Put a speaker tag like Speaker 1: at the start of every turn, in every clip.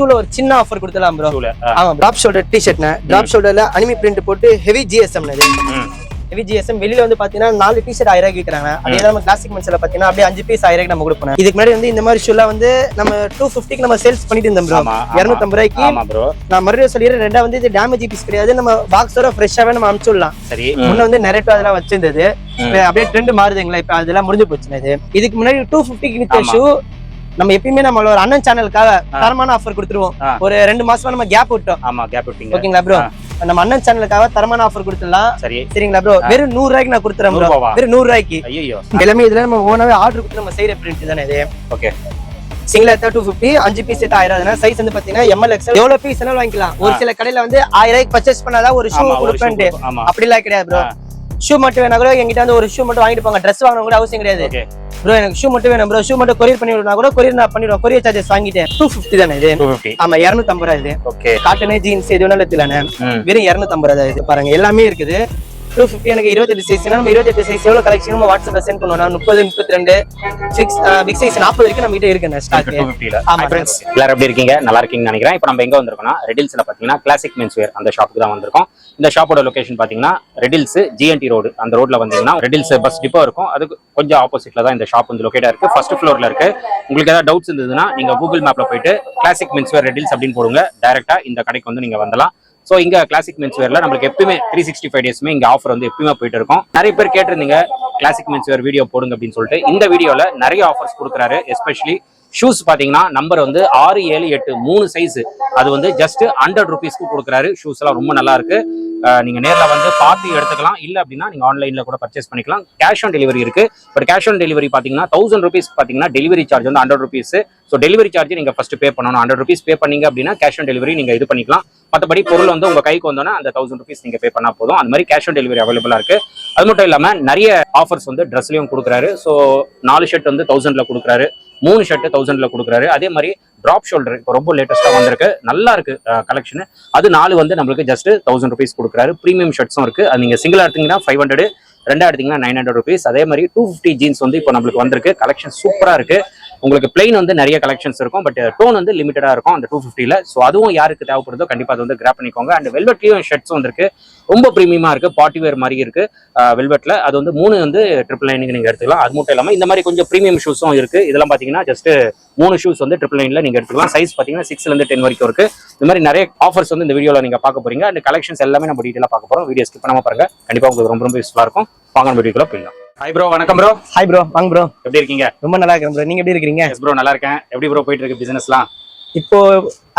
Speaker 1: ஷூல ஒரு சின்ன ஆஃபர் கொடுத்துலாம் ப்ரோ ஆமா டிராப் ஷோல்டர் டி ஷர்ட்னா டிராப் ஷோல்டர்ல அனிமி பிரிண்ட் போட்டு ஹெவி ஜிஎஸ்எம் இது. ஹெவி ஜிஎஸ்எம் வெளியில வந்து பாத்தீங்கன்னா நாலு டி ஷர்ட் ஆயிரம் விற்கிறாங்க அதே நம்ம கிளாசிக் மென்ஸ்ல பாத்தீங்கன்னா அப்படியே அஞ்சு பீஸ் ஆயிரம் நம்ம கொடுப்போம் இதுக்கு முன்னாடி வந்து இந்த மாதிரி ஷூலாம் வந்து நம்ம டூ ஃபிஃப்டிக்கு நம்ம சேல்ஸ் பண்ணிட்டு இருந்தோம் ப்ரோ. இரநூத்தம்பது ரூபாய்க்கு. நான் மறுபடியும் சொல்லிடுறேன். ரெண்டா வந்து இது டேமேஜ் பீஸ் கிடையாது. நம்ம பாக்ஸோட ஃப்ரெஷ்ஷாவே நம்ம அனுப்பிச்சு விடலாம்.
Speaker 2: சரி.
Speaker 1: முன்ன வந்து நெரட்டோ அதெல்லாம் வச்சிருந்தது. அப்படியே ட்ரெண்ட் மாறுதுங்களா? இப்ப அதெல்லாம் முடிஞ்சு போச்சுங்க இது. இதுக்கு முன்னாடி டூ ஃபிஃப்டிக்கு வித்த. ஷூ நம்ம எப்பயுமே நம்ம ஒரு அண்ணன் சேனலுக்காக தரமான ஆஃபர் கொடுத்துருவோம். ஒரு ரெண்டு மாசமா நம்ம கேப் விட்டோம்.
Speaker 2: ஆமா கேப் விட்டீங்க.
Speaker 1: ஓகேங்களா ப்ரோ நம்ம அண்ணன் சேனலுக்காக தரமான ஆஃபர் கொடுத்துடலாம்.
Speaker 2: சரி.
Speaker 1: சரிங்களா ப்ரோ வெறும் நூறு ரூபாய்க்கு நான் கொடுத்துறேன் ப்ரோ? வெறும் நூறு ரூபாய்க்கு.
Speaker 2: ஐயோ
Speaker 1: எல்லாமே இதுல நம்ம ஓனாவே ஆர்டர் கொடுத்து நம்ம செய்யற பிரிண்ட் தானே இது?
Speaker 2: ஓகே.
Speaker 1: சிங்கிள் எடுத்தா டூ ஃபிஃப்டி அஞ்சு பீஸ் எடுத்தா ஆயிரம். சைஸ் வந்து பாத்தீங்கன்னா எம்எல் எவ்வளவு பீஸ் வேணாலும் வாங்கிக்கலாம். ஒரு சில கடையில வந்து ஆயிரம் ரூபாய்க்கு பர்ச்சேஸ் பண்ணாதான் ஒரு ஷூ கொடுப்பேன்.
Speaker 2: ஆமா.
Speaker 1: அப்படிலாம் கிடையாது ப்ரோ. ஷூ மட்டும் வேணா கூட எங்கிட்ட வந்து ஒரு ஷூ மட்டும் வாங்கிட்டு போங்க. ட்ரெஸ் வாங்கணும் கூட அவசியம் கிடையாது. ப்ரோ எனக்கு ஷூ மட்டும் வேணும் ப்ரோ ஷூ மட்டும் கொரியர் பண்ணி விடணும் கூட கொரியர் நான் பண்ணிடுவோம் கொரியர் சார்ஜஸ் வாங்கிட்டேன். டூ ஃபிஃப்டி தானே இது? ஆமா இரநூத்தம்பது ரூபா இது. காட்டனு ஜீன்ஸ் எது வேணாலும்
Speaker 2: ம்.
Speaker 1: வெறும் இரநூத்தம்பது ரூபா இது. பாருங்க எல்லாமே இருக்குது. டூ ஃபிஃப்டி எனக்கு இருபத்தெட்டு சைஸ் நம்ம இருபத்தெட்டு சைஸ் எவ்வளவு கலெக்ஷன் நம்ம வாட்ஸ்அப்ல சென்ட் பண்ணுவோம் முப்பது முப்பத்தி ரெண்டு சிக்ஸ் பிக் சைஸ் நாற்பது வரைக்கும் நம்ம கிட்ட இருக்கு ஸ்டாக்
Speaker 2: டூ ஃப்ரெண்ட்ஸ் எல்லாரும் எப்படி இருக்கீங்க? நல்லா இருக்கீங்கன்னு நினைக்கிறேன். இப்போ நம்ம எங்க வந்திருக்கோம்னா ரெடில்ஸ்ல பாத்தீங்கன்னா கிளாசிக் மென்ஸ் வேர் அந்த ஷாப்புக்கு தான் வந்திருக்கோம். இந்த ஷாப்போட லொகேஷன் பாத்தீங்கன்னா ரெடில்ஸ் ஜிஎன்டி ரோடு அந்த ரோட்ல வந்தீங்கன்னா ரெடில்ஸ் பஸ் டிப்போ இருக்கும். அதுக்கு கொஞ்சம் ஆப்போசிட்ல தான் இந்த ஷாப் வந்து லொகேட்டா இருக்கு. ஃபர்ஸ்ட் ஃப்ளோர்ல இருக்கு. உங்களுக்கு ஏதாவது டவுட்ஸ் இருந்ததுன்னா நீங்க கூகுள் மேப்ல போயிட்டு கிளாசிக் மென்ஸ் வேர் ரெடில்ஸ் அப்படின்னு போடுங்க. டைரக்டா இந்த கடைக்கு வந்து நீங்க வரலாம் ஸோ இங்க கிளாசிக் மென்ஸ் வேர்ல நம்மளுக்கு எப்பயுமே த்ரீ சிக்ஸ்டி ஃபைவ் டேஸுமே இங்கே ஆஃபர் வந்து எப்பயுமே போயிட்டு இருக்கும். நிறைய பேர் கேட்டிருந்தீங்க கிளாசிக் மென்ஸ் வேர் வீடியோ போடுங்க அப்படின்னு சொல்லிட்டு. இந்த வீடியோல நிறைய ஆஃபர்ஸ் கொடுக்குறாரு எஸ்பெஷலி ஷூஸ் பார்த்தீங்கன்னா நம்பர் வந்து ஆறு ஏழு எட்டு மூணு சைஸ் அது வந்து ஜஸ்ட் ஹண்ட்ரட் ருபீஸ்க்கு கொடுக்குறாரு. ஷூஸ் எல்லாம் ரொம்ப நல்லா இருக்கு. நீங்கள் நீங்க வந்து பார்த்து எடுத்துக்கலாம். இல்லை அப்படின்னா நீங்க ஆன்லைன்ல கூட பர்ச்சேஸ் பண்ணிக்கலாம். கேஷ் ஆன் டெலிவரி இருக்கு. பட் கேஷ் ஆன் டெலிவரி பாத்தீங்கன்னா தௌசண்ட் ருபீஸ் பாத்தீங்கன்னா டெலிவரி சார்ஜ் வந்து hundred rupees so delivery charge நீங்க ஃபர்ஸ்ட் பே பண்ணணும். ஹண்ட்ரட் ருபீஸ் பே பண்ணீங்க அப்படின்னா கேஷ் ஆன் டெலிவரி நீங்க இது பண்ணிக்கலாம். மற்றபடி பொருள் வந்து உங்க கைக்கு வந்தோன்னா அந்த தௌசண்ட் ருபீஸ் நீங்க பே பண்ணா போதும். அந்த மாதிரி கேஷ் ஆன் டெலிவரி அவைலபிளா இருக்கு. அது மட்டும் இல்லாம நிறைய ஆஃபர்ஸ் வந்து ட்ரெஸ்லயும் கொடுக்குறாரு. ஸோ நாலு ஷர்ட் வந்து தௌசண்ட்ல கொடுக்குறாரு. மூணு ஷர்ட் தௌசண்ட்ல கொடுக்குறாரு. அதே மாதிரி டிராப் ஷோல்டர் இப்போ ரொம்ப லேட்டஸ்டா வந்திருக்கு. நல்லா இருக்கு கலெக்ஷன் அது நாலு வந்து நம்மளுக்கு ஜஸ்ட் தௌசண்ட் ருபீஸ் கொடுக்குறாரு. ப்ரீமியம் ஷர்ட்ஸும் இருக்கு. அது நீங்க சிங்கிளா எடுத்தீங்கன்னா ஃபைவ் ஹண்ட்ரட் ரெண்டா எடுத்தீங்கன்னா நைன் ஹண்ட்ரட் ருபீஸ் அதே மாதிரி டூ ஃபிஃப்டி ஜீன்ஸ் வந்து இப்போ நம்மளுக்கு வந்திருக்கு. கலெக்ஷன் சூப்பரா இருக்கு. உங்களுக்கு பிளெயின் வந்து நிறைய கலெக்ஷன்ஸ் இருக்கும் பட் டோன் வந்து லிமிட்டடா இருக்கும் அந்த டூ ஃபிஃப்டியில் ஸோ அதுவும் யாருக்கு தேவைப்படுதோ கண்டிப்பா அது வந்து கிராப் பண்ணிக்கோங்க. அண்ட் வெல்வெட்லயும் ஷர்ட்ஸும் வந்துருக்கு ரொம்ப ப்ரீமியமா இருக்கு. பார்ட்டி வேர் மாதிரி இருக்கு வெல்வெட்ல அது வந்து மூணு வந்து ட்ரிபிள் நைனுக்கு நீங்க எடுத்துக்கலாம். அது மட்டும் இல்லாம இந்த மாதிரி கொஞ்சம் ப்ரீமியம் ஷூஸும் இருக்கு. இதெல்லாம் பாத்தீங்கன்னா ஜஸ்ட் மூணு ஷூஸ் வந்து ட்ரிபிள் நைன்ல நீங்க எடுத்துக்கலாம். சைஸ் பாத்தீங்கன்னா சிக்ஸ்ல இருந்து டென் வரைக்கும் இருக்கு. இந்த மாதிரி நிறைய ஆஃபர்ஸ் வந்து இந்த வீடியோல நீங்க பார்க்க போறீங்க. அண்ட் கலெக்ஷன்ஸ் எல்லாமே நம்ம டீட்டெயிலாக பார்க்க போறோம். வீடியோ ஸ்கிப் பண்ணாம பாருங்க. கண்டிப்பா உங்களுக்கு ரொம்ப ரொம்ப யூஸ்ஃபுல்லா இருக்கும். வாங்க நம்ம வீடியோக்குள்ள போயிடலாம். ஹாய் ப்ரோ வணக்கம் ப்ரோ
Speaker 1: ஹாய் ப்ரோ வாங்க ப்ரோ
Speaker 2: எப்படி இருக்கீங்க?
Speaker 1: ரொம்ப நல்லா இருக்கேன் ப்ரோ நீங்க எப்படி இருக்கீங்க?
Speaker 2: எஸ் ப்ரோ நல்லா இருக்கேன். எப்படி ப்ரோ போயிட்டு இருக்கு பிசினஸ்லாம்
Speaker 1: இப்போ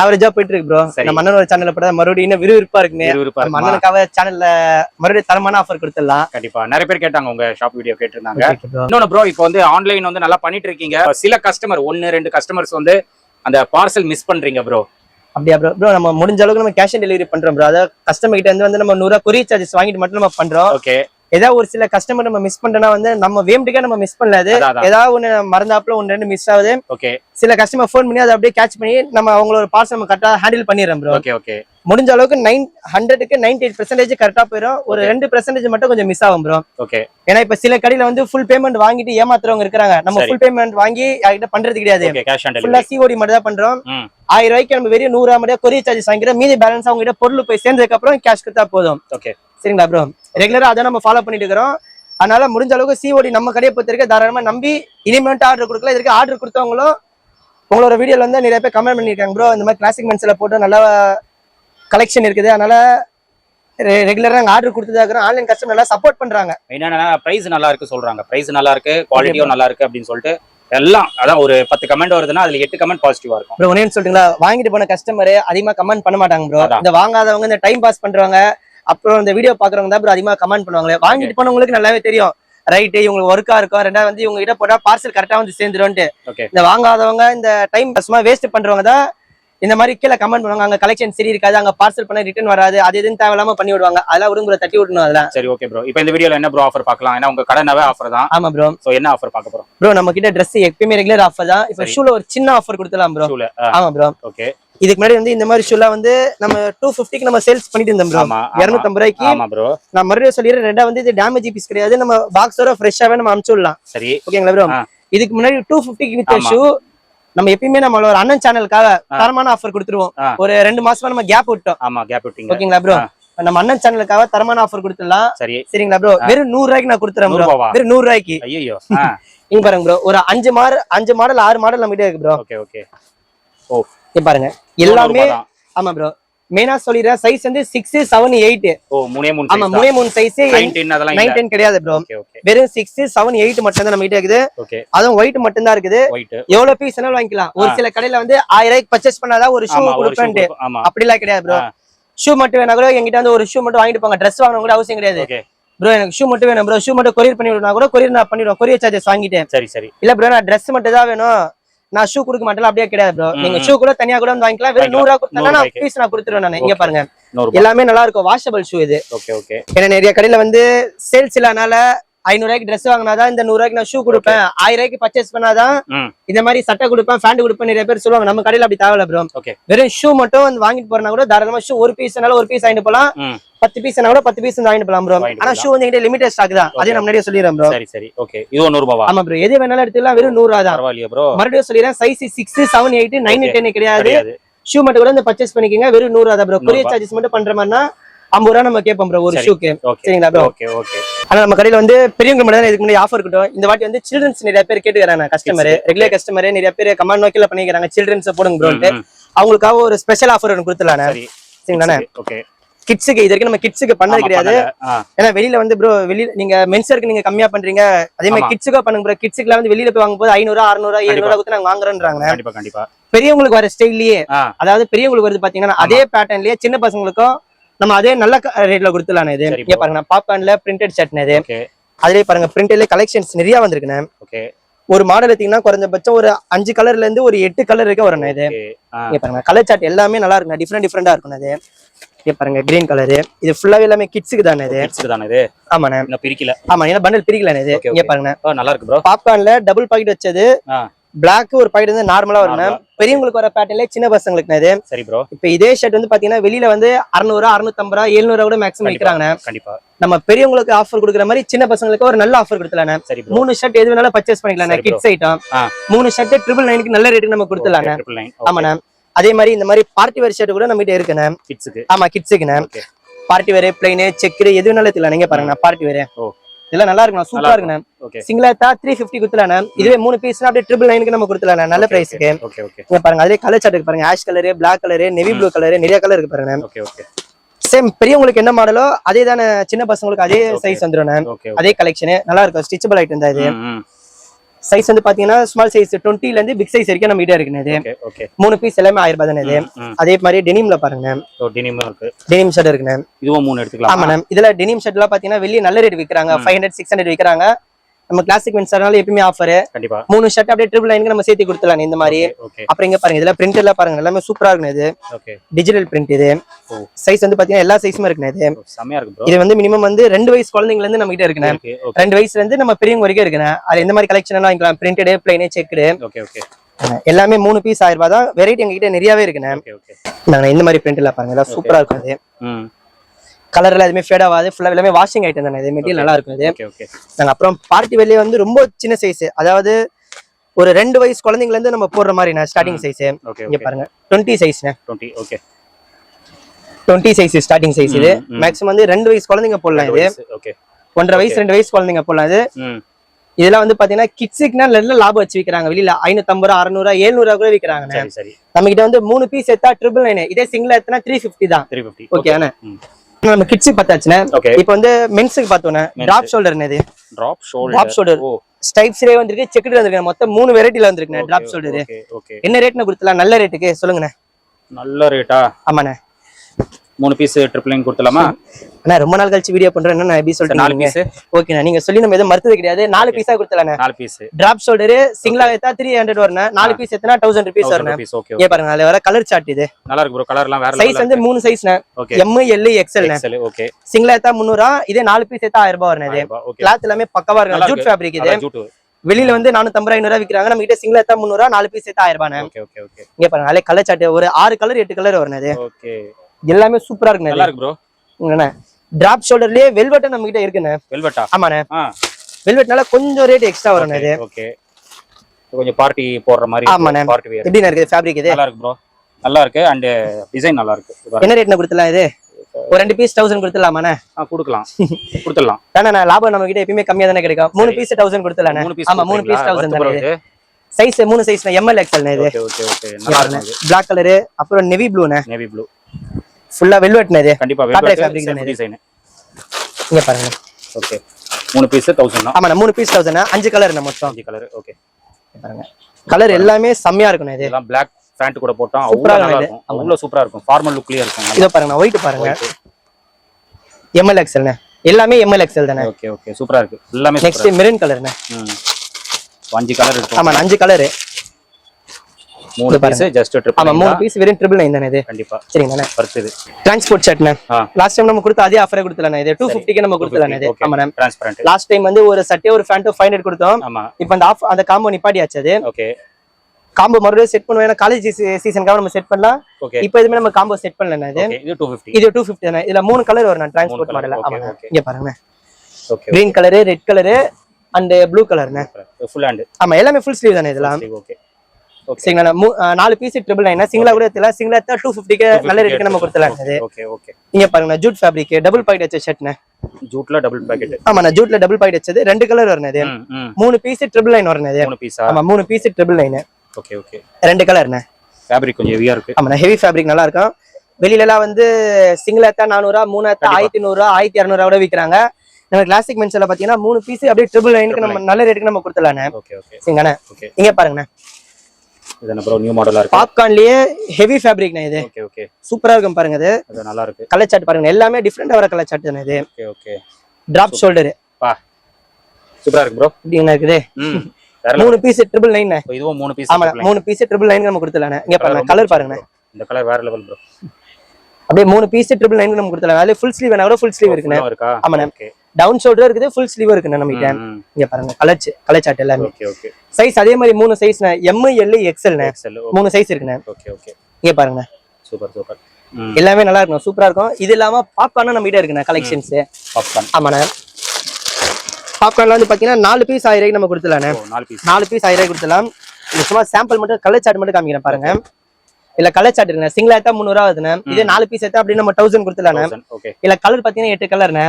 Speaker 1: ஆவரேஜா போயிட்டு இருக்கு ப்ரோ. நம்ம அண்ணனோட சேனல்ல போட மறுபடியும் இன்னும் விறுவிறுப்பா இருக்குங்க? அண்ணனுக்காக சேனல்ல மறுபடியும் தரமான ஆஃபர் கொடுத்துடலாம்.
Speaker 2: கண்டிப்பா. நிறைய பேர் கேட்டாங்க உங்க ஷாப் வீடியோ கேட்டிருந்தாங்க. இன்னொன்னு ப்ரோ இப்போ வந்து ஆன்லைன் வந்து நல்லா பண்ணிட்டு இருக்கீங்க சில கஸ்டமர் ஒன்னு ரெண்டு கஸ்டமர்ஸ் வந்து அந்த பார்சல் மிஸ் பண்றீங்க ப்ரோ
Speaker 1: அப்படியா ப்ரோ ப்ரோ நம்ம முடிஞ்ச அளவுக்கு நம்ம கேஷ் ஆன் டெலிவரி பண்றோம் ப்ரோ அதாவது கஸ்டமர் கிட்ட இருந்து வந்து நம்ம நூறு கொரியர் சார்ஜஸ் வாங்கிட்டு மட்டும் நம்ம பண்றோம்.
Speaker 2: ஓகே
Speaker 1: ஏதாவது ஒரு சில கஸ்டமர் நம்ம மிஸ் பண்றோம்னா வந்து நம்ம வேம்டுக்கே நம்ம மிஸ் பண்ணல அது. ஏதாவது ஒண்ணு மறந்தாப்புல ஒன்னு ரெண்டு மிஸ் ஆகுது.
Speaker 2: ஓகே.
Speaker 1: சில கஸ்டமர் ஃபோன் பண்ணி அதை அப்படியே கேட்ச் பண்ணி நம்ம அவங்களோட பார்சல் நம்ம கரெக்டா ஹேண்டில் பண்ணிடுறோம் ப்ரோ
Speaker 2: ஓகே ஓகே.
Speaker 1: முடிஞ்ச அளவுக்கு நைன் ஹண்ட்ரடுக்கு நைன்டி எயிட் பர்சன்டேஜ் கரெக்டா போயிடும் ஒரு. ரெண்டு பர்சன்டேஜ் மட்டும் கொஞ்சம் மிஸ் ஆகும் ப்ரோ
Speaker 2: ஓகே.
Speaker 1: ஏன்னா இப்ப சில கடையில வந்து ஃபுல் பேமெண்ட் வாங்கிட்டு ஏமாத்துறவங்க இருக்காங்க நம்ம. ஃபுல் பேமெண்ட் வாங்கி யார்கிட்ட பண்றது கிடையாது. ஃபுல்லா சிஓடி மட்டும் தான் பண்றோம். ஆயிரம் ரூபாய்க்கு நம்ம வெறும் நூறு மட்டும் கொரியர் சார்ஜஸ் வாங்கிக்கிறோம். மீதி பேலன்ஸ் அவங்க கிட்ட பொருள் போய் சேர்ந்ததுக்கு அப்புறம் கேஷ் கொடுத்தா போதும்.
Speaker 2: ஓகே.
Speaker 1: சரிங்களா ப்ரோ ரெகுலரா அதை நம்ம ஃபாலோ பண்ணிட்டு இருக்கிறோம். அதனால முடிஞ்ச அளவுக்கு சிஓடி நம்ம கடையை பொறுத்த வரைக்கும் தாராளமா நம்பி இனிமேட்டு ஆர்டர் கொடுக்கல இதுக்கு ஆர்டர் கொடுத்தவங்களும் உங்களோட வீடியோல வந்து நிறைய பேர் கமெண்ட் பண்ணியிருக்காங்க ப்ரோ இந்த மாதிரி கிளாசிக் மென்ஸ்ல போட்டு நல்லா கலெக்ஷன் இருக்குது. அதனால ரெகுலரா நாங்கள் ஆர்டர் கொடுத்துதான் இருக்கிறோம். ஆன்லைன் கஸ்டமர் நல்லா சப்போர்ட் பண்றாங்க.
Speaker 2: என்னன்னா பிரைஸ் நல்லா இருக்கு சொல்றாங்க. பிரைஸ் நல்லா இருக்கு குவாலிட்டியும் நல்லா இருக்கு அப்படின்னு சொல்லிட்டு எல்லாம் அதான் ஒரு பத்து கமெண்ட் வருதுன்னா அதுல எட்டு கமெண்ட் பாசிட்டிவா இருக்கும்.
Speaker 1: ப்ரோ ஒன்னே சொல்றீங்களா? வாங்கிட்டு போன கஸ்டமர் அதிகமா கமெண்ட் பண்ண மாட்டாங்க ப்ரோ. இந்த வாங்காதவங்க இந்த டைம் பாஸ் பண்றவங்க அப்புறம் இந்த வீடியோ பாக்குறவங்க தான் அதிகமா கமெண்ட் பண்ணுவாங்க வாங்கிட்டு போனவங்களுக்கு நல்லாவே தெரியும். ரைட்டு இவங்களுக்கு ஒர்க்கா இருக்கும். ரெண்டாவது வந்து இவங்க கிட்ட போட்டா பார்சல் கரெக்டா வந்து சேர்ந்துரும்ட்டு
Speaker 2: ஓகே
Speaker 1: இந்த வாங்காதவங்க இந்த டைம் சும்மா வேஸ்ட் பண்றவங்க தான் இந்த மாதிரி கீழே கமெண்ட் பண்ணுவாங்க. அங்க கலெக்ஷன் சரி இருக்காது. அங்க பார்சல் பண்ண ரிட்டர்ன் வராது. அது எதுவும் தேவையில்லாம பண்ணி விடுவாங்க. அதெல்லாம் விடுங்கிற தட்டி விடணும் அதெல்லாம்.
Speaker 2: சரி ஓகே ப்ரோ இப்போ இந்த வீடியோல என்ன ப்ரோ ஆஃபர் பார்க்கலாம்? ஏன்னா உங்க கடனாவே ஆஃபர் தான்.
Speaker 1: ஆமா ப்ரோ
Speaker 2: சோ என்ன ஆஃபர் பார்க்க போறோம்?
Speaker 1: ப்ரோ நம்ம கிட்ட Dress எப்பயுமே ரெகுலர் ஆஃபர் தான். இப்ப. ஷூல ஒரு சின்ன ஆஃபர் கொடுத்துலாம் ப்ரோ ஆமா ப்ரோ
Speaker 2: ஓகே
Speaker 1: இதுக்கு முன்னாடி வந்து இந்த மாதிரி ஷூலாம் வந்து நம்ம டூ ஃபிஃப்டிக்கு நம்ம சேல்ஸ் பண்ணிட்டு இருந்தோம் ப்ரோ இருநூத்தம்பது ரூபாய்க்கு நான் மறுபடியும் சொல்லிடுறேன். ரெண்டா வந்து இது டேமேஜ் பீஸ் கிடையாது. நம்ம பாக்ஸோட ஃப்ரெஷ்ஷாவே நம்ம அனுப்பிச்சு விடலாம்.
Speaker 2: சரி.
Speaker 1: ஓகேங்களா ப்ரோ. இதுக்கு முன்னாடி டூ ஃபிஃப்டிக்கு வித்த. ஷூ நம்ம எப்பயுமே நம்ம ஒரு அண்ணன் சேனலுக்காக தரமான ஆஃபர் கொடுத்துருவோம். ஒரு ரெண்டு மாசமா நம்ம கேப் விட்டோம்.
Speaker 2: ஆமா கேப் விட்டீங்க.
Speaker 1: ஓகேங்களா ப்ரோ. நம்ம அண்ணன் சேனலுக்காக தரமான ஆஃபர் கொடுத்துடலாம்.
Speaker 2: சரி.
Speaker 1: சரிங்களா ப்ரோ வெறும் நூறு ரூபாய்க்கு நான் கொடுத்துறேன் ப்ரோ? வெறும் நூறு ரூபாய்க்கு
Speaker 2: ஐயோ
Speaker 1: இங்க பாருங்க ப்ரோ ஒரு அஞ்சு மாடல் அஞ்சு மாடல் ஆறு மாடல் நம்ம இருக்கு ப்ரோ
Speaker 2: ஓகே ஓகே. ஓ.
Speaker 1: பாருங்க. எல்லாமே. ஆமா ப்ரோ மெயினா சொல்லிடுறேன் சைஸ் வந்து சிக்ஸ் செவன் எயிட் ஆமா மூணே மூணு சைஸ்
Speaker 2: தான். Nine, ten அதெல்லாம்
Speaker 1: நைன்
Speaker 2: இல்ல.
Speaker 1: டென் கிடையாது ப்ரோ வெறும் சிக்ஸ் செவன் எயிட் மட்டும் தான் நம்ம கிட்ட இருக்குது. அதுவும் ஒயிட் மட்டும் தான் இருக்குது எவ்வளவு பீஸ் வேணாலும் வாங்கிக்கலாம். ஒரு. சில கடையில வந்து ஆயிரம் ரூபாய்க்கு பர்ச்சேஸ் பண்ணாதான் ஒரு ஷூ கொடுப்பேன்ட்டு.
Speaker 2: ஆமா.
Speaker 1: அப்படிலாம் கிடையாது ப்ரோ. ஷூ மட்டும் வேணா கூட எங்கிட்ட வந்து ஒரு ஷூ மட்டும் வாங்கிட்டு போங்க. ட்ரெஸ் வாங்கணும் கூட அவசியம் கிடையாது. ப்ரோ எனக்கு ஷூ மட்டும் வேணும் ப்ரோ ஷூ மட்டும் கொரியர் பண்ணி விடுனா கூட கொரியர் நான் பண்ணிடுவேன் கொரியர் சார்ஜஸ் வாங்கிட்டேன்.
Speaker 2: சரி சரி.
Speaker 1: இல்ல ப்ரோ நான் ட்ரெஸ் மட்டும் தான் வேணும். நான் ஷூ கொடுக்க மாட்டேன் அப்படியே கிடையாது ப்ரோ நீங்க. ஷூ கூட தனியா கூட வந்து வாங்கிக்கலாம். வெறும் நூறு ரூபா கொடுத்தா நான். பீஸ் நான் கொடுத்துருவேன் நான். இங்க. பாருங்க. எல்லாமே நல்லா இருக்கும். வாஷபிள் ஷூ இது.
Speaker 2: Okay okay.
Speaker 1: ஏன்னா நிறைய கடையில வந்து சேல்ஸ் இல்லாதனால ஐநூறு ரூபாய்க்கு ட்ரெஸ் வாங்கினாதான் இந்த நூறு ரூபாய்க்கு நான் ஷூ கொடுப்பேன். ஆயிரம் ரூபாய்க்கு பர்ச்சேஸ் பண்ணாதான் இந்த மாதிரி சட்டை கொடுப்பேன் பேண்ட் கொடுப்பேன் நிறைய பேர் சொல்லுவாங்க. நம்ம கடையில அப்படி தேவையில்ல ப்ரோ வெறும் ஷூ மட்டும் வந்து வாங்கிட்டு போறனா கூட தாராளமா ஷூ ஒரு பீஸ் ஒரு பீஸ் வாங்கிட்டு போலாம். பத்து பீஸ் கூட பத்து பீஸ் வாங்கிட்டு போலாம் ப்ரோ ஆனா ஷூ வந்து எங்கிட்ட லிமிடெட் ஸ்டாக் தான். அதே நம்ம நிறைய சொல்லிடுறேன் ப்ரோ
Speaker 2: சரி சரி. ஓகே இது நூறு ரூபாவா
Speaker 1: ஆமா ப்ரோ எது வேணாலும் எடுத்துக்கலாம். வெறும் நூறு ரூபா தான்
Speaker 2: ப்ரோ
Speaker 1: மறுபடியும் சொல்லிடுறேன். Size six seven eight nine. Ten கிடையாது. ஷூ மட்டும் கூட இந்த பர்ச்சேஸ் பண்ணிக்கோங்க. வெறும் நூறு தான் ப்ரோ கொரியர் சார்ஜஸ் மட்டும் பண்ற மாதிரினா ஐம்பது ரூபா நம்ம கேட்போம் ப்ரோ ஒரு. ஷூக்கு சரிங்களா ப்ரோ
Speaker 2: ஓகே ஓகே
Speaker 1: ஆனா நம்ம கடையில வந்து பெரியவங்க மட்டும் தான் இதுக்கு முன்னாடி ஆஃபர் இருக்கட்டும். இந்த வாட்டி வந்து சில்ட்ரன்ஸ் நிறைய பேர் கேட்டுக்கிறாங்க கஸ்டமர் ரெகுலர் கஸ்டமர் நிறைய பேர் கமெண்ட் நோக்கில பண்ணிக்கிறாங்க சில்ட்ரன்ஸ் போடுங்க ப்ரோன்ட்டு. அவங்களுக்காக ஒரு ஸ்பெஷல் ஆஃபர் ஒன்று கொடுத்துடலாம்
Speaker 2: சரி.
Speaker 1: சரிங்களா
Speaker 2: ஓகே
Speaker 1: கிட்ஸுக்கு இது வரைக்கும் நம்ம கிட்ஸுக்கு பண்ணது கிடையாது. ஏன்னா வெளியில வந்து ப்ரோ வெளியில நீங்க மென்சருக்கு நீங்க கம்மியா பண்றீங்க. அதே மாதிரி. கிட்ஸுக்கோ பண்ணுங்க ப்ரோ கிட்ஸுக்குலாம் வந்து வெளியில போய் வாங்கும்போது ஐநூறு அறுநூறு ஏழுநூறு கொடுத்து நாங்க வாங்குறோன்றாங்க
Speaker 2: கண்டிப்பா கண்டிப்பா.
Speaker 1: பெரியவங்களுக்கு வர ஸ்டைல்லயே அதாவது பெரியவங்களுக்கு வருது பாத்தீங்கன்னா அதே பேட்டர்ன்லயே சின்ன பசங்களுக்கும் நம்ம அதே நல்ல ரேட்ல கொடுத்துலாம் இது. இங்க. பாருங்க பாப்கார்ன்ல பிரிண்டட் ஷர்ட்னு இது. அதுலயே பாருங்க பிரிண்டட்ல கலெக்ஷன்ஸ் நிறைய வந்திருக்குண்ணே.
Speaker 2: ஓகே.
Speaker 1: ஒரு மாடல் எடுத்தீங்கன்னா குறைஞ்சபட்சம் ஒரு அஞ்சு கலர்ல இருந்து ஒரு எட்டு கலர் வரைக்கும் வரும் இது. இங்க பாருங்க கலர் சார்ட் எல்லாமே நல்லா இருக்குண்ணே. டிஃப்ரெண்ட் டிஃப்ரெண்டா இருக்கும் இது. இங்க பாருங்க கிரீன் கலரு இது. ஃபுல்லாவே எல்லாமே கிட்ஸுக்கு தானே இது.
Speaker 2: கிட்ஸ்க்கு தானே இது?
Speaker 1: ஆமாண்ணே.
Speaker 2: பிரிக்கல.
Speaker 1: ஆமா ஏன்னா பண்டல் பிரிக்கல இது. இங்க. பாருங்க.
Speaker 2: நல்லா இருக்கு ப்ரோ
Speaker 1: பாப்கார்ன்ல டபுள் பாக்கெட் வச்சது. பிளாக் ஒரு பாக்கெட் வந்து நார்மலா வரும்
Speaker 2: Normal.
Speaker 1: பெரியவங்களுக்கு வர பேட்டர்ன்ல சின்ன பசங்களுக்கு இது.
Speaker 2: சரி ப்ரோ
Speaker 1: இப்ப இதே ஷர்ட் வந்து பாத்தீங்கன்னா வெளியில வந்து அறுநூறு அறுநூத்தம்பது ரூபா எழுநூறு கூட மேக்ஸிமம் விற்கிறாங்க
Speaker 2: கண்டிப்பா.
Speaker 1: நம்ம பெரியவங்களுக்கு ஆஃபர் கொடுக்குற மாதிரி சின்ன பசங்களுக்கு ஒரு நல்ல ஆஃபர் கொடுத்துலாங்க
Speaker 2: சரி
Speaker 1: மூணு ஷர்ட் எது வேணாலும் பர்ச்சேஸ் பண்ணிக்கலாம். Kids item. மூணு ஷர்ட் ட்ரிபிள் நைனுக்கு நல்ல ரேட்டுக்கு நம்ம
Speaker 2: நைன்
Speaker 1: ஆமாண்ணே. அதே மாதிரி இந்த மாதிரி பார்ட்டி வேர் ஷர்ட் கூட நம்ம கிட்ட இருக்குண்ணே
Speaker 2: கிட்ஸுக்கு
Speaker 1: ஆமா கிட்ஸுக்குண்ணே பார்ட்டி வேர் பிளைனு செக்குரு எது வேணாலும் எடுத்துக்கலாம் நீங்க பாருங்க பார்ட்டி வேர். இதெல்லாம் நல்லா இருக்குண்ணா சூப்பரா இருக்குண்ணே. சிங்கிளா த்ரீ ஃபிஃப்டி கொடுத்துலாண்ணே இதுவே மூணு பீஸ்னா அப்படியே ட்ரிபிள் நைனுக்கு நம்ம கொடுத்துலாண்ணே நல்ல பிரைஸ்க்கு இங்க பாருங்க அதே கலர் சார்ட் பாருங்க. Ash colour black colour navy blue colour நிறைய கலர் இருக்கு பாருங்க சேம் பெரியவங்களுக்கு என்ன மாடலோ அதே தானே சின்ன பசங்களுக்கு அதே. சைஸ் வந்துடும் அதே கலெக்ஷன் நல்லா இருக்கும் ஸ்டிச்சபிள் ஐட்டம் தான் இது. சைஸ் வந்து பாத்தீங்கன்னா ஸ்மால் சைஸ் டுவெண்ட்டில இருந்து பிக் சைஸ் வரைக்கும் நம்ம கிட்ட
Speaker 2: ஓகே
Speaker 1: மூணு பீஸ் எல்லாமே ஆயிரம் ரூபாய் தானே இது. அதே மாதிரி டெனிம்ல பாருங்க. டெனிம் ஷர்ட் இருக்குண்ணே.
Speaker 2: இதுவும் மூணு எடுத்துக்கலாம்.
Speaker 1: ஆமாண்ணே இதுல டெனிம் ஷர்ட் எல்லாம் பாத்தீங்கன்னா வெளியே நல்ல ரேட் விக்கிறாங்க. ஃபைவ் ஹண்ட்ரட் சிக்ஸ் ஹண்ட்ரட் விக்கிறாங்க. நம்ம கிளாசிக் மென்ஸ்னால எப்பயுமே ஆஃபர்
Speaker 2: கண்டிப்பா.
Speaker 1: மூணு ஷர்ட் அப்படியே ட்ரிபிள் நைனுக்கு நம்ம சேர்த்து கொடுத்துலாம் இந்த மாதிரி. அப்புறம் இங்க பாருங்க இதெல்லாம் பிரிண்ட் எல்லாம் பாருங்க எல்லாமே சூப்பரா இருக்குண்ணே இது. டிஜிட்டல் பிரிண்ட் இது. சைஸ் வந்து பாத்தீங்கன்னா எல்லா சைஸுமே இது.
Speaker 2: செமையா இருக்கு
Speaker 1: இது வந்து மினிமம் வந்து ரெண்டு வயசு குழந்தைங்கல இருந்து நம்ம கிட்ட இருக்குண்ணே ரெண்டு வயசுல இருந்து நம்ம பெரியவங்க வரைக்கும் இருக்குண்ணே. அது எந்த மாதிரி கலெக்ஷன் எல்லாம் வாங்கிக்கலாம். பிரிண்டடு பிளைனு செக்குடு எல்லாமே மூணு பீஸ் ஆயிரம் ரூபாய் தான். வெரைட்டி எங்ககிட்ட நிறையவே இருக்குண்ணே. நாங்க இந்த மாதிரி பிரிண்ட் எல்லாம் பாருங்க எல்லாம் சூப்பரா இருக்கும் இது.
Speaker 2: ம்
Speaker 1: கலர் எல்லாம் எதுவுமே ஃபேட் ஆகாது. ஃபுல்லா எல்லாமே வாஷிங் ஐட்டம் தானே. இது மெட்டீரியல் நல்லா இருக்கும் இது.
Speaker 2: ஓகே ஓகே
Speaker 1: நாங்க அப்புறம் பார்ட்டி வெளியே வந்து ரொம்ப சின்ன சைஸ் அதாவது ஒரு ரெண்டு வயசு குழந்தைங்கல இருந்து நம்ம போடுற மாதிரி ஸ்டார்டிங் சைஸ் இங்க பாருங்க. Twenty சைஸ்ண்ணே
Speaker 2: twenty okay
Speaker 1: twenty size starting size இது. மேக்ஸிமம் வந்து ரெண்டு வயசு குழந்தைங்க போடலாம் இது. ஒன்றரை வயசு ரெண்டு வயசு குழந்தைங்க போடலாம் இது. இதெல்லாம் வந்து பாத்தீங்கன்னா கிட்ஸுக்குனா நல்ல லாபம் வச்சு விக்கிறாங்க. வெளியில ஐநூத்தம்பது ரூபா அறுநூறு எழுநூறு கூட
Speaker 2: சரி
Speaker 1: நம்ம கிட்ட வந்து மூணு பீஸ் எடுத்தா ட்ரிபிள் நைன் இதே சிங்கிள் எடுத்தா த்ரீ ஃபிஃப்டி தான். ஓகே நம்ம கிட்ஸுக்கு பார்த்தாச்சுண்ணே. இப்போ வந்து மென்ஸுக்கு பார்த்தோன்னே. டிராப் ஷோல்டர் இது.
Speaker 2: Drop shoulder
Speaker 1: shoulder.
Speaker 2: ஓ
Speaker 1: ஸ்டைப்ஸ்லேயே வந்திருக்கு செக்குடு வந்திருக்கு மொத்தம் மூணு வெரைட்டில வந்திருக்குண்ணே டிராப் ஷோல்டர் என்ன ரேட்னு கொடுத்துலாம் நல்ல ரேட்டுக்கு சொல்லுங்கண்ணே.
Speaker 2: நல்ல ரேட்டா
Speaker 1: ஆமாண்ணே.
Speaker 2: மூணு பீஸ் ட்ரிபிள் நைன் கொடுத்துலாமா
Speaker 1: அண்ணா ரொம்ப நாள் கழிச்சு வீடியோ பண்றேன். என்ன எப்படி
Speaker 2: நாலு
Speaker 1: சொல்றீங்க
Speaker 2: பீஸ்
Speaker 1: ஓகேண்ணா நீங்க சொல்லி நம்ம எதுவும் மறுத்தது கிடையாது. நாலு பீஸா கொடுத்துலாண்ணே
Speaker 2: நாலு பீஸ்
Speaker 1: டிராப் ஷோல்டர் சிங்கிளா எடுத்தா த்ரீ ஹண்ட்ரட் வரணும் நாலு பீஸ் எத்தனா தௌசண்ட் ருபீஸ் வரணும் ஏ பாருங்க அதுல வர கலர் சார்ட் இது.
Speaker 2: நல்லா இருக்கு ப்ரோ கலர்லாம் வேற
Speaker 1: சைஸ் வந்து மூணு சைஸ்ண்ணே எம் எல் எக்ஸ்எல்
Speaker 2: ஓகே
Speaker 1: சிங்கிளா எடுத்தா முந்நூறா இதே நாலு பீஸ் எடுத்தா ஆயிரம் ரூபாய் வரணும் இது. கிளாத் எல்லாமே பக்கவா
Speaker 2: நல்லா
Speaker 1: இருக்கும் ஜூட்
Speaker 2: இருக்கு.
Speaker 1: ஃபேப்ரிக் இது. வெளியில வந்து நானூத்தம்பது ரூபாய் ஐநூறு விற்கிறாங்க நம்ம கிட்ட சிங்கிள் எடுத்தா முந்நூறுவா நாலு பீஸ் எடுத்தா ஆயிரம் ரூபாய் இங்க பாருங்க அதுல கலர் சார்ட் ஒரு ஆறு கலர் எட்டு கலர் வரணும் எல்லாமே சூப்பரா இருக்குண்ணே.
Speaker 2: நல்லா இருக்கு ப்ரோ
Speaker 1: இது. டிராப் ஷோல்டர்லயே வெல்வெட் நம்ம கிட்ட இருக்குண்ணே.
Speaker 2: வெல்வெட்டா
Speaker 1: ஆமாண்ணே. வெல்வெட்னால கொஞ்சம் ரேட் எக்ஸ்ட்ரா வரணும் இது.
Speaker 2: ஓகே கொஞ்சம் பார்ட்டி போடுற மாதிரி
Speaker 1: ஆமாண்ணே.
Speaker 2: பார்ட்டி வேர்
Speaker 1: எப்படி இருக்குது ஃபேப்ரிக் இது?
Speaker 2: நல்லா இருக்கு ப்ரோ நல்லா இருக்கு அண்ட் டிசைன் நல்லா இருக்கு.
Speaker 1: என்ன ரேட்ல கொடுத்துலாம் இது? ஒரு ரெண்டு பீஸ் தௌசண்ட் கொடுத்துலாமாண்ணே
Speaker 2: ஆ கொடுக்கலாம். கொடுத்துடலாம்.
Speaker 1: தானே நான் லாபம் நம்ம கிட்ட எப்பயுமே கம்மியா தானே கிடைக்கும். மூணு பீஸ் தௌசண்ட்
Speaker 2: பீஸ்
Speaker 1: ஆமா மூணு பீஸ் தௌசண்ட் தானே சைஸ் மூணு சைஸ் எம்எல் எக்ஸ்எல் இது.
Speaker 2: ஓகே ஓகே ஓகே நல்லா இருக்கு.
Speaker 1: பிளாக் கலரு அப்புறம் நெவி ப்ளூண்ணே
Speaker 2: நேவி ப்ளூ
Speaker 1: ஃபுல்லா வெல்வெட்ண்ணே இது?
Speaker 2: கண்டிப்பா
Speaker 1: தானே இது?
Speaker 2: டிசைன்
Speaker 1: இங்க பாருங்க.
Speaker 2: ஓகே மூணு பீஸ் தௌசண்ட் தான்
Speaker 1: ஆமாண்ணா மூணு பீஸ் தௌசண்ட் அஞ்சு கலர் மொத்தம்?
Speaker 2: அஞ்சு கலர் ஓகே
Speaker 1: பாருங்க. கலர் எல்லாமே செம்மையா இருக்குண்ணே இது.
Speaker 2: இதெல்லாம் பிளாக் பேண்ட் கூட போட்டா அவ்வளவு நல்லா
Speaker 1: இருக்கு.
Speaker 2: இருக்கும். அவ்வளவு சூப்பரா இருக்கும். ஃபார்மல் லுக்லயே இருக்கும்.
Speaker 1: இதோ பாருங்க. ஒயிட் பாருங்க எம்எல் எக்ஸ்எல்ண்ணே எல்லாமே எம்எல் எக்ஸ்எல் தானே?
Speaker 2: ஓகே ஓகே சூப்பரா இருக்கு. எல்லாமே
Speaker 1: நெக்ஸ்ட் மெரூன் கலர்ண்ணே
Speaker 2: ம். அஞ்சு கலர் இருக்கும்.
Speaker 1: ஆமா அஞ்சு கலரு
Speaker 2: மூணு பீஸ் ஜஸ்ட்
Speaker 1: ஆமா
Speaker 2: ட்ரிபிள்
Speaker 1: மூணு பீஸ் வெறும் ட்ரிபிள் நைன் தானே இது?
Speaker 2: கண்டிப்பா.
Speaker 1: சரிங்கண்ணே
Speaker 2: இது
Speaker 1: டிரான்ஸ்போர்ட்
Speaker 2: ஆ.
Speaker 1: லாஸ்ட் டைம் நம்ம கொடுத்த அதே ஆஃபரே கொடுத்துலாம் இது? டூ ஃபிஃப்டிக்கு நம்ம கொடுத்துலாம் இது?
Speaker 2: ஓகே
Speaker 1: ஆமாண்ணே.
Speaker 2: டிரான்ஸ்பரண்ட்
Speaker 1: லாஸ்ட் டைம் வந்து ஒரு சட்டே ஒரு ஃபேண்ட் ஃபைவ் ஹண்ட்ரட் கொடுத்தோம்.
Speaker 2: ஆமா.
Speaker 1: இப்போ அந்த ஆஃப் அந்த காம்போ நிப்பாட்டியாச்சு அது?
Speaker 2: ஓகே
Speaker 1: காம்போ மறுபடியும் செட் பண்ணுவோம். ஏன்னா காலேஜ் சீசனுக்காக நம்ம செட் பண்ணலாம். இப்போ எதுவுமே நம்ம காம்போ செட் பண்ணல இது?
Speaker 2: இது 250
Speaker 1: இது டூ ஃபிஃப்டி தானே. இதுல மூணு கலர் வரும் டிரான்ஸ்போர்ட்
Speaker 2: colour,
Speaker 1: மாடல் ஆமா. இங்க பாருங்க
Speaker 2: okay
Speaker 1: green colour red colour and blue கலர்ண்ணே
Speaker 2: full hand
Speaker 1: ஆமா எல்லாமே ஃபுல் ஸ்லீவ் தானே இதெல்லாம்?
Speaker 2: ஓகே
Speaker 1: சரிங்களா? நாலு பீஸ் ட்ரிபிள் நைன் சிங்கிளா கூட எடுத்துல சிங்கிளா எடுத்தா டூ ஃபிஃப்டிக்கு நல்ல ரேட்டுக்கு நம்ம கொடுத்துலாம் இது
Speaker 2: ஓகே ஓகே
Speaker 1: பாருங்க ஜூட் ஃபேப்ரிக் டபுள் பாக்கெட் வச்ச ஷர்ட்ண்ணே
Speaker 2: ஜூட்ல டபுள் பாக்கெட்
Speaker 1: ஆமா நான் ஜூட்ல டபுள் பாக்கெட் வச்சது. ரெண்டு கலர் வரணும் மூணு பீஸ் ட்ரிபிள் நைன் வரணும் இது.
Speaker 2: மூணு பீஸா
Speaker 1: ஆமா மூணு piece triple nine
Speaker 2: okay okay
Speaker 1: ரெண்டு கலர்ண்ணே
Speaker 2: ஃபேப்ரிக் கொஞ்சம் ஹெவியா இருக்கு.
Speaker 1: ஆமா ஹெவி ஃபேப்ரிக் நல்லா இருக்கும் வெளியில எல்லாம் வந்து சிங்கிள் ஏத்தா நானூறுவா மூணு ஏத்தா ஆயிரத்தி நூறுரூவா ஆயிரத்தி இரநூறுவா கூட விற்கிறாங்க. நம்ம கிளாசிக் மென்ஸ்ல பாத்தீங்கன்னா மூணு பீஸ் அப்படியே ட்ரிபிள் நைனுக்கு நம்ம நல்ல ரேட்டுக்கு நம்ம கொடுத்துலாண்ணே சரிங்கண்ணே. இங்க பாருங்கண்ணே.
Speaker 2: இது என்ன ப்ரோ நியூ மாடலா இருக்கு?
Speaker 1: பாப்கார்ன்லயே ஹெவி ஃபேப்ரிக்ண்ணே இது.
Speaker 2: ஓகே ஓகே
Speaker 1: சூப்பரா இருக்கும் பாருங்க இது.
Speaker 2: இது நல்லா இருக்கு.
Speaker 1: கலர் சாட் பாருங்க எல்லாமே டிஃப்ரெண்டா வர கலர் சாட் தானே இது.
Speaker 2: ஓகே ஓகே
Speaker 1: டிராப் ஷோல்டர்
Speaker 2: பா. சூப்பரா இருக்கு ப்ரோ
Speaker 1: இருக்குது?
Speaker 2: ம் வேற level.
Speaker 1: மூணு பீஸ் ட்ரிபிள் நைன்
Speaker 2: இதுவும் மூணு பீஸ்
Speaker 1: ஆமா மூணு பீஸ் ட்ரிபிள் நைன் நம்ம கொடுத்துலாண்ணே இங்க பாருங்க கலர் பாருங்க
Speaker 2: இந்த கலர் வேற லெவல் ப்ரோ
Speaker 1: அப்படியே மூணு பீஸ் ட்ரிபிள் நைன் நம்ம கொடுத்துலாம் அதுல ஃபுல் ஸ்லீவ் வேணா கூட ஃபுல் ஸ்லீவ் இருக்குண்ணே.
Speaker 2: இருக்கா?
Speaker 1: ஆமாண்ணே. டவுன் ஷோல்டர் இருக்குது ஃபுல் ஸ்லீவ் இருக்குண்ணே நம்ம கிட்ட இங்க பாருங்க கலர் கலர் சாட் எல்லாமே.
Speaker 2: Okay okay.
Speaker 1: சைஸ் அதே மாதிரி மூணு சைஸ்ண்ணே எம் எல்
Speaker 2: எக்ஸல்
Speaker 1: மூணு சைஸ் இருக்குண்ணே.
Speaker 2: Okay okay.
Speaker 1: இங்க பாருங்க.
Speaker 2: Super super.
Speaker 1: எல்லாமே நல்லா இருக்கும் சூப்பரா இருக்கும். இது இல்லாம பாப்கார்னும் நம்ம கிட்ட இருக்குண்ணே கலெக்ஷன்ஸ்
Speaker 2: பாப்கார்ன்
Speaker 1: ஆமாண்ணே. பாப்கார்ன்ல வந்து பாத்தீங்கன்னா நாலு பீஸ் ஆயிரம் ரூபாய்க்கு நம்ம கொடுத்துலாண்ணே
Speaker 2: நாலு பீஸ்
Speaker 1: ஆயிரம் ரூபாய் கொடுத்துலாம் இது சும்மா சாம்பிள் மட்டும் கலர் சாட் மட்டும் காமிக்கிறேன் பாருங்க. இல்ல கலர் சாட் இருக்குண்ணே சிங்கிள் எடுத்தா முந்நூறுவா ஆகுதுண்ணே. இதே நாலு பீஸ் எடுத்தா அப்படின்னு நம்ம தௌசண்ட் கொடுத்துலாண்ணே இல்ல கலர் பாத்தீங்கன்னா எட்டு கலர்ண்ணே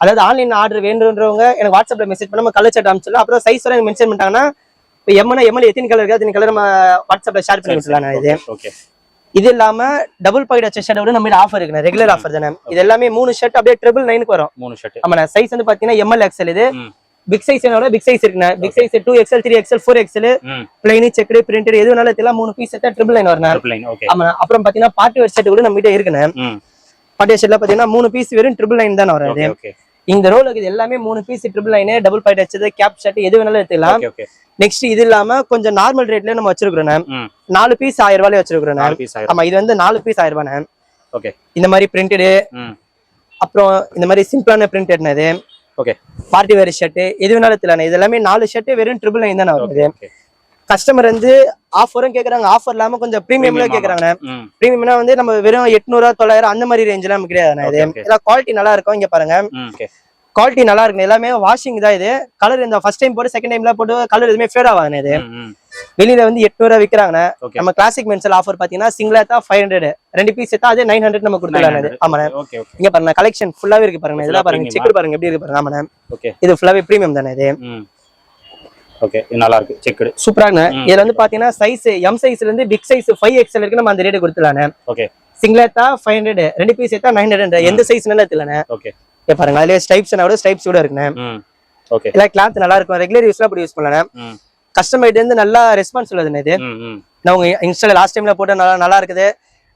Speaker 1: அதாவது ஆன்லைன் ஆர்டர் வேணுன்றவங்க எனக்கு வாட்ஸ்அப்ல மெசேஜ் பண்ணாம கலர் சாட் அனுப்பிச்சிடலாம். அப்புறம் சைஸ் வரை மென்ஷன் பண்ணிட்டாங்கன்னா இப்போ எம்என எம்எல் எத்தனை கலர் இருக்கோ அத்தனை கலர் நம்ம வாட்ஸ்அப்ல ஷேர் பண்ணி விட்டுலாம் இது.
Speaker 2: ஓகே
Speaker 1: இது இல்லாம டபுள் பாக்கெட் வச்ச ஷர்ட் நம்ம ஆஃபர் இருக்குண்ணே. ரெகுலர் ஆஃபர் தானே. இது எல்லாமே மூணு ஷர்ட் அப்படியே ட்ரிபிள் நைனுக்கு வரும்.
Speaker 2: மூணு ஷர்ட்
Speaker 1: ஆமாண்ணே. சைஸ் வந்து பாத்தீங்கன்னா எம்எல் எக்ஸ்எல் இது. பிக் சைஸ் விட பிக் சைஸ் இருக்குண்ணே. Big size two XL three XL four XL plain checked printed எது வேணாலும் இதெல்லாம் மூணு பீஸ் எடுத்தா ட்ரிபிள் நைன் வரணும் ஆமா அப்புறம் பாத்தீங்கன்னா பார்ட்டி வேர் ஷர்ட் கூட நம்ம கிட்ட இருக்குண்ணே பார்ட்டி ஷர்ட்ல பாத்தீங்கன்னா மூணு பீஸ் வெறும் ட்ரிபிள் நைன் தான் வரும் இந்த ரோலுக்கு இது எல்லாமே மூணு piece triple nine double point வச்சது கேப் ஷர்ட் எது வேணாலும் எடுத்துக்கலாம். நெக்ஸ்ட் இது இல்லாம கொஞ்சம் நார்மல் ரேட்ல நம்ம வச்சிருக்கிறோம் நாலு பீஸ் ஆயிரம் ரூபாய் வச்சிருக்கிறோம் ஆமா இது வந்து நாலு பீஸ் ஆயிரம் ரூபாய்
Speaker 2: ஓகே
Speaker 1: இந்த மாதிரி பிரிண்டடு அப்புறம் இந்த மாதிரி சிம்பிளான பிரிண்டட் இது
Speaker 2: ஓகே
Speaker 1: பார்ட்டி வேர் ஷர்ட் எது வேணாலும் எடுத்துக்கலாம் இது எல்லாமே நாலு ஷர்ட் வெறும் ட்ரிபிள் நைன் தானே வருது கஸ்டமர் வந்து ஆஃபரும் கேக்குறாங்க. ஆஃபர் இல்லாம கொஞ்சம் ப்ரீமியம்ல கேக்குறாங்க. ப்ரீமியம்னா வந்து நம்ம வெறும் எட்நூறுவா தொள்ளாயிரம் அந்த மாதிரி ரேஞ்சில் நமக்கு கிடையாது. இது. இதெல்லாம் குவாலிட்டி நல்லா இருக்கும். இங்க பாருங்க. குவாலிட்டி நல்லா இருக்கு எல்லாமே வாஷிங் தான் இது. கலர் இந்த ஃபர்ஸ்ட் டைம் போட்டு செகண்ட் டைம்ல போட்டு கலர் எதுவுமே ஃபேட் ஆகாது இது. வெளியில வந்து எட்நூறுவா விற்கிறாங்க நம்ம கிளாசிக் மென்சல் ஆஃபர் பாத்தீங்கன்னா சிங்கிளா தான் ஃபைவ் ஹண்ட்ரட் ரெண்டு பீஸ் எடுத்தா அதே நைன் ஹண்ட்ரட் நம்ம கொடுத்துடலாம்
Speaker 2: ஓகே
Speaker 1: இங்க பாருங்க கலெக்ஷன் ஃபுல்லாவே இருக்கு பாருங்க. இதெல்லாம் பாருங்க? செக் பாருங்க. எப்படி இருக்கு பாருங்க.
Speaker 2: ஓகே
Speaker 1: இது ஃபுல்லாவே ப்ரீமியம் தானே இது.
Speaker 2: ஓகே இது நல்லா இருக்கு செக்குடு.
Speaker 1: இதுல வந்து பாத்தீங்கன்னா சைஸ் எம் சைஸ்ல இருந்து பிக் சைஸ் ஃபைவ் எக்ஸ்எல் இருக்கு நம்ம அந்த ரேட் கொடுத்துலானே
Speaker 2: ஓகே
Speaker 1: சிங்கிளா தான் ஃபைவ் ஹண்ட்ரட் ரெண்டு பீஸ் எடுத்தா நைன் ஹண்ட்ரட் எந்த சைஸ் நல்லா எடுத்துலானே
Speaker 2: ஓகே
Speaker 1: பாருங்க அதுலயே ஸ்டைப்ஸ் கூட ஸ்டைப்ஸ் கூட இருக்குண்ணே.
Speaker 2: ஓகே
Speaker 1: கிளாத் நல்லா இருக்கும். ரெகுலர் யூஸ்லாம் அப்படி யூஸ் பண்ணலாம் கஸ்டமர்கிட்ட இருந்து நல்லா ரெஸ்பான்ஸ் உள்ளதுண்ணே இது. நான் உங்க இன்ஸ்டால லாஸ்ட் டைம்ல போட்டு நல்லா நல்லா இருக்குது.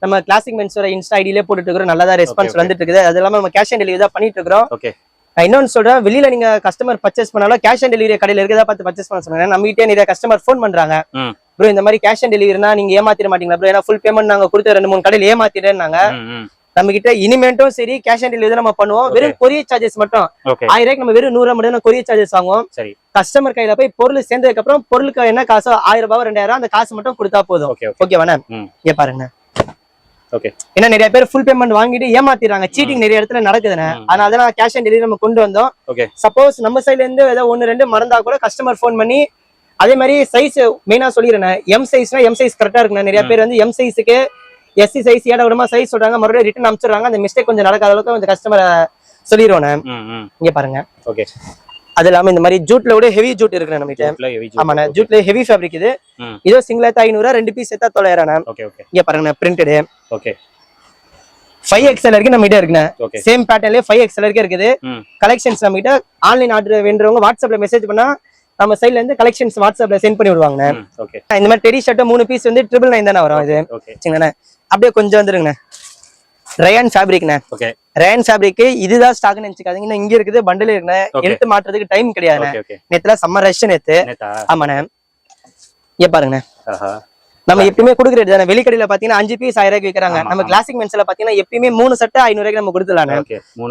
Speaker 1: நம்ம கிளாசிக் மென்ஸோட இன்ஸ்டா ஐடியிலே போட்டுட்டு இருக்கிறோம். நல்லா தான் ரெஸ்பான்ஸ். வந்துட்டு இருக்குது. அது இல்லாம நம்ம கேஷ் ஆன் டெலிவரி தான் பண்ணிட்டு இருக்கிறோம். இன்னொன்னு சொல்றேன் வெளியில நீங்க கஸ்டமர் பர்ச்சேஸ் பண்ணாலும் கேஷ் ஆன் டெலிவரி கடையில இருக்கதா பார்த்து பர்ச்சேஸ் பண்ண சொன்னாங்க. நம்ம கிட்டே நிறைய கஸ்டமர் ஃபோன் பண்றாங்க.
Speaker 2: ம்.
Speaker 1: ப்ரோ இந்த மாதிரி கேஷ் ஆன் டெலிவரினா நீங்க ஏமாத்திட மாட்டீங்களா ப்ரோ ஏன்னா ஃபுல் பேமெண்ட் நாங்க கொடுத்த ரெண்டு மூணு கடையில்
Speaker 2: ம்
Speaker 1: நம்ம கிட்ட இனிமேட்டும் சரி கேஷ் ஆன் டெலிவரி நம்ம பண்ணுவோம். வெறும் கொரியர் சார்ஜஸ் மட்டும். ஆயிரம் ரூபாய்க்கு நம்ம வெறும் நூறு மட்டும் கொரியர் சார்ஜஸ் வாங்குவோம்.
Speaker 2: சரி.
Speaker 1: கஸ்டமர் கையில போய் பொருள் சேர்ந்ததுக்கு அப்புறம் பொருளுக்கு என்ன காசோ ஆயிரம் ரூபாய் ரெண்டாயிரம் அந்த காசு மட்டும் கொடுத்தா போதும்.
Speaker 2: ஓகே ம்.
Speaker 1: இங்க பாருங்க
Speaker 2: ஓகே
Speaker 1: ஏன்னா நிறைய பேர் ஃபுல் பேமெண்ட் வாங்கிட்டு ஏமாத்திடுறாங்க. சீட்டிங் நிறைய இடத்துல நடக்குதுண்ணே
Speaker 2: ம்.
Speaker 1: அதனால தான் கேஷ் ஆன் டெலிவரி நம்ம கொண்டு வந்தோம்.
Speaker 2: ஓகே
Speaker 1: சப்போஸ் நம்ம சைடுல இருந்து ஏதோ ஒன்னு ரெண்டு மறந்தா கூட கஸ்டமர் ஃபோன் பண்ணி அதே மாதிரி சைஸ் மெயினா சொல்லிடுறேன் எம் சைஸ்னா எம் சைஸ் கரெக்டா இருக்குண்ணே நிறைய பேர் வந்து எம் சைஸுக்கு எஸ்சி சைஸ் ஏட விடமா சைஸ் சொல்றாங்க. மறுபடியும் ரிட்டன் அனுப்பிச்சிடுறாங்க. அந்த மிஸ்டேக் கொஞ்சம் நடக்காத அளவுக்கு கொஞ்சம் கஸ்டமரை சொல்லிடுவோண்ணே இங்க பாருங்க.
Speaker 2: ஓகே
Speaker 1: அது இல்லாம இந்த மாதிரி ஜூட்ல விட ஹெவி ஜூட் இருக்குண்ணே நம்ம கிட்ட.
Speaker 2: ஜூட்ல ஹெவி ஜூட்.
Speaker 1: ஆமாண்ணே ஜூட்ல ஹெவி ஃபேப்ரிக் இது. இதோ சிங்கிள் ஏத்தா ஐநூறு ரெண்டு பீஸ் ஏத்தா தொள்ளாயிரம் இங்க பாருங்கண்ணே பிரிண்டடு
Speaker 2: ஓகே.
Speaker 1: ஃபைவ் எக்ஸ்எல் வரைக்கும் நம்ம கிட்ட இருக்குண்ணே. சேம் பேட்டர்ன்லயே ஃபைவ் எக்ஸ்எல் வரைக்கும் இருக்குது. கலெக்ஷன்ஸ் நம்ம கிட்ட ஆன்லைன் ஆர்டர் வேண்டவங்க வாட்ஸ்அப்ல மெசேஜ் பண்ணா நம்ம சைட்ல இருந்து கலெக்ஷன்ஸ் வாட்ஸ்அப்ல சென்ட் பண்ணி விடுவாங்க இந்த மாதிரி டெடி ஷர்ட் மூணு பீஸ் வந்து ட்ரிபிள் நைன் தானே வரும் இது.
Speaker 2: ஓகே.
Speaker 1: வச்சுங்கண்ணே அப்படியே கொஞ்சம் வந்துருங்கண்ணே. ரயான் ஃபேப்ரிக்ண்ணே
Speaker 2: ஓகே
Speaker 1: ரயான் ஃபேப்ரிக் இதுதான் ஸ்டாக்னு நினைச்சுக்காதீங்க. இன்னும் இங்க இருக்குது பண்டில் இருக்குண்ணே. எடுத்து மாட்டுறதுக்கு டைம் கிடையாதுண்ணே.
Speaker 2: ஓகே
Speaker 1: நேத்துல செம்ம ரஷ் நேத்து. ஆமாண்ணே. இங்க பாருங்கண்ணே. நம்ம எப்பயுமே கொடுக்குற தானே. வெளிக்கடையில பாத்தீங்கன்னா அஞ்சு பீஸ் ஆயிரம் ரூபாய்க்கு விற்கிறாங்க நம்ம. கிளாசிக் மென்ஸ்ல பாத்தீங்கன்னா எப்பயுமே மூணு சட்டை ஐநூறு ரூபாய்க்கு நம்ம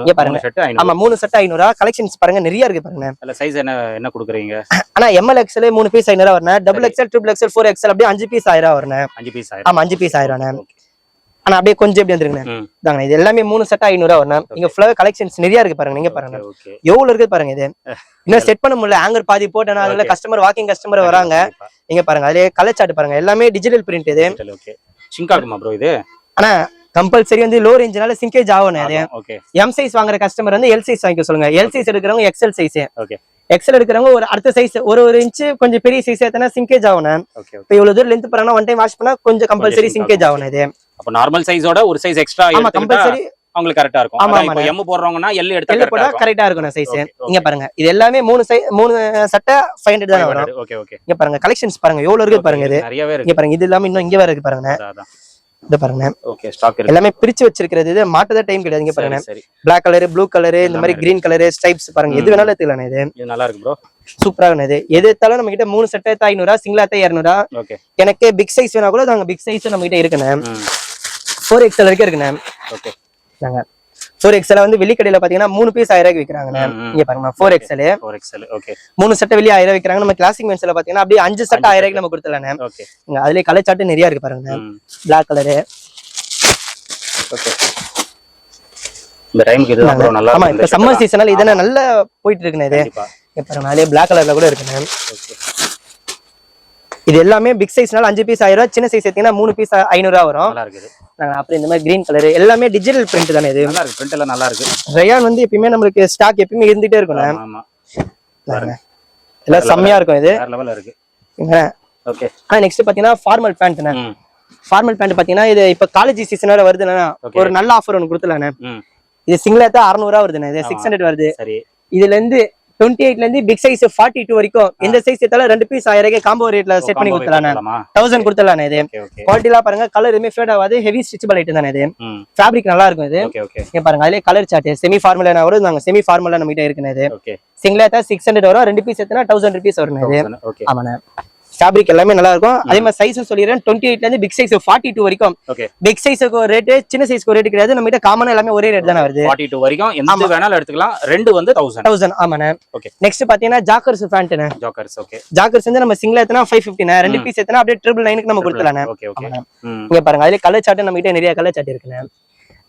Speaker 1: இங்க பாருங்க. ஆமா மூணு சட்டை ஐநூறு கலெக்ஷன்ஸ் பாருங்க நிறைய இருக்கு பாருங்க.
Speaker 2: சைஸ் என்ன என்ன கொடுக்குறீங்க?
Speaker 1: ஆனா எம்எல் எக்ஸ்எல் மூணு பீஸ் ஐநூறு வரணும் double XL triple XL four XL அப்படியே அஞ்சு பீஸ் ஆயிரம் வரணும்
Speaker 2: அஞ்சு பீஸ்
Speaker 1: ஆமா அஞ்சு பீஸ் ஆயிரம் ஆனா அப்படியே கொஞ்சம் எப்படி வந்துருங்க
Speaker 2: ம்.
Speaker 1: இதாங்க இது எல்லாமே மூணு சட்டை ஐநூறு வரணும் இங்க ஃபுல்லாவே கலெக்ஷன்ஸ் நிறைய இருக்கு பாருங்க நீங்க பாருங்க. எவ்வளவு இருக்கு பாருங்க இது? இன்னும் செட் பண்ண முடியல. ஆங்கர் பாதி போட்டேன்னா அதுல. கஸ்டமர் வாக்கிங் கஸ்டமர் வராங்க. நீங்க பாருங்க அதுலயே கலர் பாருங்க. எல்லாமே டிஜிட்டல் பிரிண்ட் இது.
Speaker 2: ப்ரோ
Speaker 1: ஆனா கம்பல்சரி வந்து லோ ரேஞ்ச்னால சிங்கேஜ் ஆகணும் அது எம் சைஸ் வாங்குற கஸ்டமர் வந்து எல் சைஸ் வாங்கிக்க சொல்லுங்க. எல் சைஸ் எடுக்கிறவங்க எக்ஸ்எல் சைஸ்
Speaker 2: ஓகே
Speaker 1: எக்ஸ்எல் எடுக்கிறவங்க ஒரு அடுத்த சைஸ் ஒரு ஒரு இன்ச் கொஞ்சம் பெரிய சைஸ் ஏத்தனா சிங்கேஜ் ஆகணும் இப்போ இவ்வளவு தூரம் லென்த் போறாங்கன்னா ஒன் டைம் வாஷ் பண்ணா கொஞ்சம் கம்பல்சரி சிங்கேஜ். ஆகணும் இது.
Speaker 2: அப்ப நார்மல் சைஸோட ஒரு சைஸ் எக்ஸ்ட்ரா
Speaker 1: கம்பல்சரி
Speaker 2: அவங்களுக்கு கரெக்டா இருக்கும்.
Speaker 1: ஆமா,
Speaker 2: இப்போ. எம் போடுறவங்கன்னா எல் எடுத்தா
Speaker 1: எல்லாம் போட்டா
Speaker 2: கரெக்டா இருக்கும்
Speaker 1: இருக்கணும் சைஸ். இங்க பாருங்க. இது எல்லாமே மூணு சை மூணு சட்டை ஃபைவ் ஹண்ட்ரட் தான் வரும்.
Speaker 2: ஓகே ஓகே
Speaker 1: இங்க பாருங்க கலெக்ஷன்ஸ் பாருங்க. எவ்வளவு இருக்கு பாருங்க இது.
Speaker 2: நிறையவே இருக்கு.
Speaker 1: இங்க பாருங்க இது இல்லாம இன்னும் இங்க வேற இருக்கு பாருங்க.
Speaker 2: அதான்,
Speaker 1: இது பாருங்க.
Speaker 2: ஓகே ஸ்டாக் இருக்கு.
Speaker 1: எல்லாமே பிரிச்சு வச்சிருக்கிறது இது. மாட்டதா டைம் கிடையாது இங்க பாருங்க. பிளாக் கலர் ப்ளூ கலர் இந்த மாதிரி
Speaker 2: எல்லாமே
Speaker 1: கிரீன் கலர் ஸ்டைப்ஸ் பாருங்க. எது வேணாலும் எடுத்துக்கலாம் இது.
Speaker 2: இது நல்லா இருக்கு ப்ரோ
Speaker 1: சூப்பரா இது. எது எடுத்தாலும் நம்ம கிட்ட மூணு சட்டை ஐநூறா சிங்கிள் அத்தை இரநூறா.
Speaker 2: ஓகே
Speaker 1: எனக்கு பிக் சைஸ் வேணா கூட நாங்க பிக் சைஸ் நம்ம கிட்ட இருக்குண்ணே.
Speaker 2: ம்.
Speaker 1: ஃபோர் எக்ஸ்எல் வரைக்கும் இருக்குண்ணே.
Speaker 2: ஓகே
Speaker 1: நாங்க. ஃபோர் எக்ஸ்எல் வந்து வெளிக்கடையில பாத்தீங்கன்னா மூணு பீஸ் ஆயிரம் ரூபாய்க்கு
Speaker 2: ம்.
Speaker 1: இங்க பாருங்க four XL
Speaker 2: four XL okay
Speaker 1: மூணு சட்டை வெளியே ஆயிரம் விற்கிறாங்க நம்ம கிளாசிக் மென்ஸ்ல பாத்தீங்கன்னா அப்படியே அஞ்சு சட்டை ஆயிரம் ரூபாய்க்கு நம்ம கொடுத்துலாண்ணே
Speaker 2: ஓகே
Speaker 1: அதுலயே கலர் சாட்டு நிறைய இருக்கு பாருங்க
Speaker 2: ம்.
Speaker 1: பிளாக் கலரு
Speaker 2: ஓகே இந்த டைமுக்கு இதுதான் ப்ரோ நல்லா
Speaker 1: ஆமா
Speaker 2: இருக்கு
Speaker 1: இப்ப சம்மர் சீசனால இதென்ன நல்லா போயிட்டு இருக்குண்ணே இது. பாருங்க அதுலயே பிளாக் கலர்ல கூட இருக்குண்ணே.
Speaker 2: ஓகே
Speaker 1: இது எல்லாமே பிக் சைஸ்னால அஞ்சு பீஸ் ஆயிரம் சின்ன சைஸ் எடுத்தீங்கன்னா மூணு பீஸ் ஐநூறு ரூபா வரும்.
Speaker 2: நல்லா இருக்குது.
Speaker 1: அப்புறம் இந்த மாதிரி கிரீன் கலர் எல்லாமே டிஜிட்டல் பிரிண்ட் தானே இது?
Speaker 2: நல்லா இருக்கு பிரிண்ட் எல்லாம் நல்லா இருக்கு
Speaker 1: ரயான் வந்து எப்பயுமே நம்மளுக்கு ஸ்டாக் எப்பயுமே இருந்துட்டே இருக்கும்
Speaker 2: ஆமா
Speaker 1: எல்லாம் செம்மையா இருக்கும் இது.
Speaker 2: வேற லெவல்ல இருக்கு. ஓகே
Speaker 1: ஆனா நெக்ஸ்ட் பாத்தீங்கன்னா ஃபார்மல் பேண்ட்ண்ணே
Speaker 2: ம்.
Speaker 1: ஃபார்மல் பேண்ட் பாத்தீங்கன்னா இது இப்ப காலேஜ் சீசன் வேற
Speaker 2: Okay.
Speaker 1: ஒரு நல்ல ஆஃபர் ஒன்று கொடுத்துலாண்ணே இது சிங்கிளா தான் அறுநூறுவா வருதுண்ணே. இது சிக்ஸ் ஹண்ட்ரட் வருது.
Speaker 2: சரி.
Speaker 1: இதுல இருந்து டுவெண்ட்டி எயிட்ல இருந்து பிக் சைஸ் ஃபார்ட்டி டூ வரைக்கும் எந்த சைஸ் எடுத்தாலும் ரெண்டு பீஸ் ஆயிரம் ரூபாய் காம்போ ரேட்ல செட் பண்ணி கொடுத்துலாண்ணே தௌசண்ட் கொடுத்துடலாண்ணே. இது.
Speaker 2: ஓகே
Speaker 1: குவாலிட்டிலாம் பாருங்க கலர் எதுவுமே ஃபேட் ஆகாது. ஹெவி ஸ்டிச்சபிள் ஐட்டம் தானே இது. ஃபேப்ரிக் நல்லா இருக்கும் இது. இங்க பாருங்க அதுலயே கலர் சார்ட் செமி ஃபார்முலா வரும். நாங்க செமி ஃபார்முலா நம்ம கிட்ட
Speaker 2: ஓகே
Speaker 1: சிங்கிளா தான் சிக்ஸ் ஹண்ட்ரட் வரும். ரெண்டு பீஸ் எடுத்தா தௌசண்ட் ருபீஸ் வரும் இது.
Speaker 2: ஓகே
Speaker 1: ஆமாண்ணே. ஃபேப்ரிக் எல்லாமே நல்லா இருக்கும் அதே மாதிரி சைஸும் சொல்லிடுறேன். டுவெண்ட்டி எயிட்ல இருந்து பிக் சைஸ் ஃபார்ட்டி டூ வரைக்கும்
Speaker 2: ஓகே
Speaker 1: பிக் சைஸுக்கு ஒரு ரேட்டு சின்ன சைஸ்க்கு ஒரு ரேட் கிடையாது. நம்ம கிட்ட காமனா எல்லாமே ஒரே ரேட் தானே வருது.
Speaker 2: ஃபார்ட்டி டூ வரைக்கும் எந்த வேணாலும் எடுத்துக்கலாம். ரெண்டு வந்து தௌசண்ட்
Speaker 1: தௌசண்ட் ஆமாண்ணே.
Speaker 2: Okay.
Speaker 1: நெக்ஸ்ட் பாத்தீங்கன்னா ஜாக்கர்ஸ் பேண்ட்ண்ணே
Speaker 2: ஜோக்கர்ஸ் ஓகே
Speaker 1: ஜாக்கர்ஸ் வந்து நம்ம சிங்கிள் எத்தனா ஃபைவ் ஃபிஃப்டிண்ணே ரெண்டு பீஸ் எத்தனா அப்படியே ட்ரிபிள் நைனுக்கு நம்ம கொடுத்துலாண்ணே
Speaker 2: ஓகே ஓகே
Speaker 1: ஆமாண்ணே.
Speaker 2: ம்.
Speaker 1: இங்க பாருங்க. அதுல கலர் சார்ட் நம்ம கிட்ட நிறைய கலர் சார்ட் இருக்குண்ணே.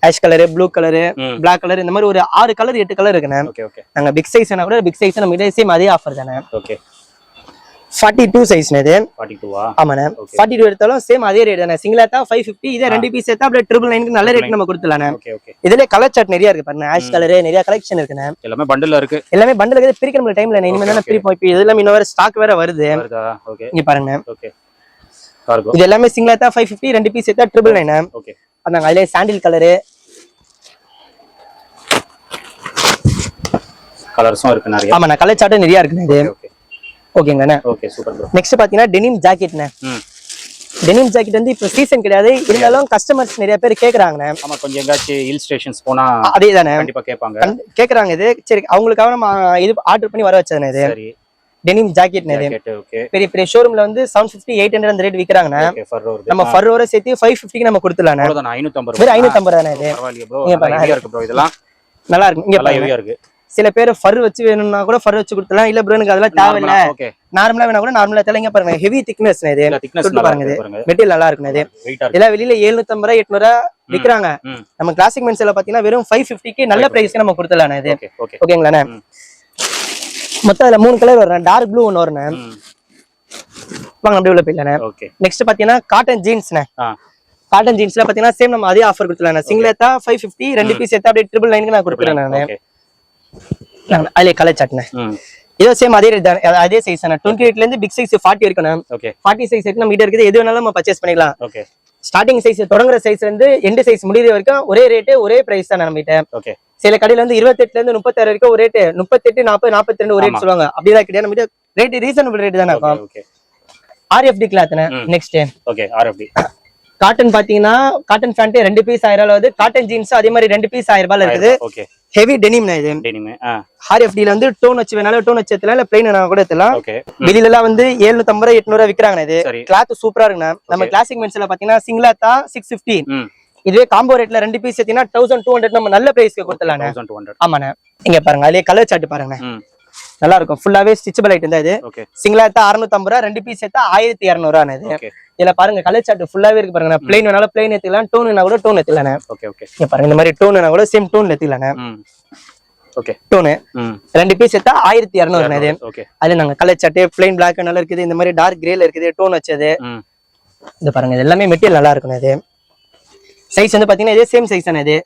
Speaker 1: Ash colour blue colour black colour இந்த மாதிரி ஒரு ஆறு கலர் எட்டு கலர் இருக்குண்ணே.
Speaker 2: ஓகே ஓகே
Speaker 1: நாங்க பிக் சைஸ் கூட பிக் சைஸ் நம்ம கிட்ட சேம் அதே ஆஃபர் தானே.
Speaker 2: ஓகே
Speaker 1: ஃபார்ட்டி டூ சைஸ்ண்ணே இது. ஆமாண்ணே. ஃபார்ட்டி டூ எடுத்தாலும் சேம் அதே ரேட் தானே. சிங்கிள் எடுத்தா ஃபைவ் ஃபிஃப்டி இதே ரெண்டு பீஸ் எடுத்தா அப்படியே ட்ரிபிள் நைனுக்கு நல்ல ரேட் நம்ம கொடுத்துலாண்ணே
Speaker 2: ஓகே ஓகே
Speaker 1: இதுல கலர் சார்ட் நிறைய இருக்கு பாருங்க ஆஷ் கலர் நிறைய கலெக்ஷன் இருக்குண்ணே.
Speaker 2: எல்லாமே பண்டில் இருக்கு.
Speaker 1: எல்லாமே பண்டில் இருக்குது பிரிக்கிற முடியல டைம்ல இனிமே தானே. பிரிப்போம் இப்போ இது எல்லாமே இன்னொரு ஸ்டாக் வேற வருது.
Speaker 2: வருதா? ஓகே
Speaker 1: இங்க பாருங்க
Speaker 2: ஓகே கார்கோ
Speaker 1: இது எல்லாமே சிங்கிள் எடுத்தா ஃபைவ் ஃபிஃப்டி ரெண்டு பீஸ் எடுத்தா ட்ரிபிள் நைன்
Speaker 2: ஓகே
Speaker 1: அதாங்க அதுல சாண்டில் கலரு
Speaker 2: கலர்ஸும் இருக்கு நிறைய.
Speaker 1: ஆமாண்ணா கலர் சார்ட் நிறைய இருக்குண்ணே இது. ஓகேங்கண்ணே.
Speaker 2: ஓகே சூப்பர்
Speaker 1: நெக்ஸ்ட் பாத்தீங்கன்னா டெனிம் ஜாக்கெட்ண்ணே டெனிம் ஜாக்கெட் வந்து இப்போ சீசன் கிடையாது. இருந்தாலும் கஸ்டமர்ஸ் நிறைய பேர் கேக்குறாங்கண்ணே.
Speaker 2: ஆமா கொஞ்சம் எங்காச்சும் ஹில் ஸ்டேஷன்ஸ் போனா
Speaker 1: அதே தானே
Speaker 2: கண்டிப்பா கேட்பாங்க.
Speaker 1: இது. சரி அவங்களுக்காக நம்ம இது ஆர்டர் பண்ணி வர வச்சதுண்ணே இது.
Speaker 2: சரி.
Speaker 1: டெனிம்
Speaker 2: ஜாக்கெட் ஓகே
Speaker 1: பெரிய பெரிய ஷோரூம்ல வந்து செவன் ஃபிஃப்டி எயிட் ஹண்ட்ரட் அந்த ரேட் விற்கிறாங்கண்ணே நம்ம ஃபர் ஓர சேர்த்து ஃபைவ் ஃபிஃப்டிக்கு நம்ம
Speaker 2: அவ்வளவுதான் ஐநூத்தம்பது பரவாயில்லையே ப்ரோ
Speaker 1: இங்க
Speaker 2: நல்லா
Speaker 1: இங்க
Speaker 2: இருக்கு.
Speaker 1: சில பேர் ஃபர் வச்சு வேணும்னா கூட ஃபர் வச்சு கொடுத்துலாம் இல்ல ப்ரோ எனக்கு அதெல்லாம் தேவையில்ல. நார்மலா வேணா கூட நார்மலா இங்க பாருங்க ஹெவி திக்னஸ் இது. பாருங்க இது. மெட்டீரியல் நல்லா இருக்கும் இது. இதெல்லாம் வெளியில எழுநூத்தம்பது ரூபா எட்நூறு விக்கிறாங்க.
Speaker 2: ம்.
Speaker 1: நம்ம கிளாசிக் மென்ஸ்ல பாத்தீங்கன்னா வெறும் ஃபைவ் ஃபிஃப்டிக்கு நல்ல பிரைஸ்க்கு நம்ம கொடுத்துலாம் இது.
Speaker 2: ஓகே ஓகே
Speaker 1: ஓகேங்களாண்ணே
Speaker 2: ம்.
Speaker 1: மொத்தம் அதுல மூணு கலர் வரும் டார்க் ப்ளூ ஒன்று வரும்
Speaker 2: ம்.
Speaker 1: வாங்க அப்படியே உள்ள போயிடலாண்ணே நெக்ஸ்ட் பாத்தீங்கன்னா காட்டன் ஜீன்ஸ்ண்ணே காட்டன் ஜீன்ஸ்ல பாத்தீங்கன்னா சேம் நம்ம அதே ஆஃபர் கொடுத்துலாம் சிங்கிள் ஏத்தா ஃபைவ் ஃபிஃப்டி ரெண்டு பீஸ் ஏத்தா அப்படியே ட்ரிபிள் நைனுக்கு நான் கொடுக்குறேன் நான் அதிலே கலர் சாட்னே இதோ சேம் அதே rate தான். அதே சைஸ் தானே. டுவெண்ட்டி எயிட்ல இருந்து பிக் சைஸ் ஃபார்ட்டி வரைக்கும்
Speaker 2: ஓகே
Speaker 1: ஃபார்ட்டி சைஸ் வரைக்கும் நம்ம இருக்குது. எது வேணாலும் நம்ம பர்ச்சேஸ் பண்ணிக்கலாம்.
Speaker 2: ஓகே
Speaker 1: ஸ்டார்டிங் சைஸ் தொடங்குற சைஸ்ல இருந்து எண்டு சைஸ் முடிகிற வரைக்கும் ஒரே ரேட்டு ஒரே பிரைஸ் தான் நம்ம கிட்ட.
Speaker 2: ஓகே
Speaker 1: சில கடையில வந்து இருபத்தெட்டுல இருந்து முப்பத்தாறு வரைக்கும் ஒரு ரேட்டு முப்பத்தெட்டு நாற்பது நாற்பத்தி ரெண்டு ஒரு ரேட். சொல்லுவாங்க. அப்படிதான் கிடையாது. நம்ம ரேட் ரீசனபிள் ரேட் தானே இருக்கும். ஆர்எஃப்டி கிளாத்னே
Speaker 2: ம்.
Speaker 1: நெக்ஸ்ட்
Speaker 2: ஓகே ஆர்எஃப்டி
Speaker 1: காட்டன் பாத்தீங்கன்னா காட்டன் பேண்ட் ரெண்டு பீஸ் ஆயிரம் ரூபாய் காட்டன் ஜீன்ஸ் அதே மாதிரி ரெண்டு பீஸ் ஆயிரம் ரூபாய் இருக்குது ஹெவி டெனிம்னா இது?
Speaker 2: டெனிமே ஆ.
Speaker 1: ஆர்எஃப்டில வந்து டோன் வச்சு வேணாலும் டோன் வச்சு எடுத்துலாம் இல்ல பிளைன் கூட எடுத்துலாம்
Speaker 2: ஓகே
Speaker 1: வெளியில எல்லாம் வந்து எழுநூத்தம்பது ரூபா எட்நூறு ரூபா விக்கிறாங்க இது. கிளாத் சூப்பரா இருக்குண்ணா. நம்ம கிளாசிக் மென்ஸ்ல பாத்தீங்கன்னா சிங்கிளா தான் சிக்ஸ் பிப்டி இதுவே காம்போ ரேட்ல ரெண்டு பீஸ் எடுத்தீங்கன்னா தௌசண்ட் டூ ஹண்ட்ரட் நம்ம நல்ல பிரைஸ்க்கு
Speaker 2: ஹண்ட்ரட்
Speaker 1: ஆமாண்ணே. இங்க பாருங்க அதுலயே கலர் சார்ட் பாருங்க. நல்லா இருக்கும் ஃபுல்லாவே ஸ்டிச்சபிள் ஐட்டம் தான் இது. சிங்கிளா எடுத்தா அறுநூத்தம்பது ரூபா ரெண்டு பீஸ் எடுத்தா ஆயிரத்தி இரநூறுவா இது. இதுல பாருங்க கலர் சார்ட் ஃபுல்லாவே இருக்கு பாருங்க. பிளைன் வேணாலும் பிளைன் எடுத்துக்கலாம் டோன் வேணா கூட டோன் இங்க பாருங்க இந்த மாதிரி டோன் வேணா கூட சேம் டோன் எடுத்துக்கலாண்ணே.
Speaker 2: ம். ஓகே
Speaker 1: டோனு ரெண்டு பீஸ் எடுத்தா ஆயிரத்தி இரநூறுண்ணே இது. அதுல நாங்க கலர் சார்ட் பிளைன் பிளாக் நல்லா இருக்குது இந்த மாதிரி டார்க் கிரேல இருக்குது டோன் வச்சது. இது பாருங்க இது எல்லாமே மெட்டீரியல் நல்லா இருக்கும் இது. சைஸ் வந்து பாத்தீங்கன்னா இதே சேம் சைஸ் தானே இது?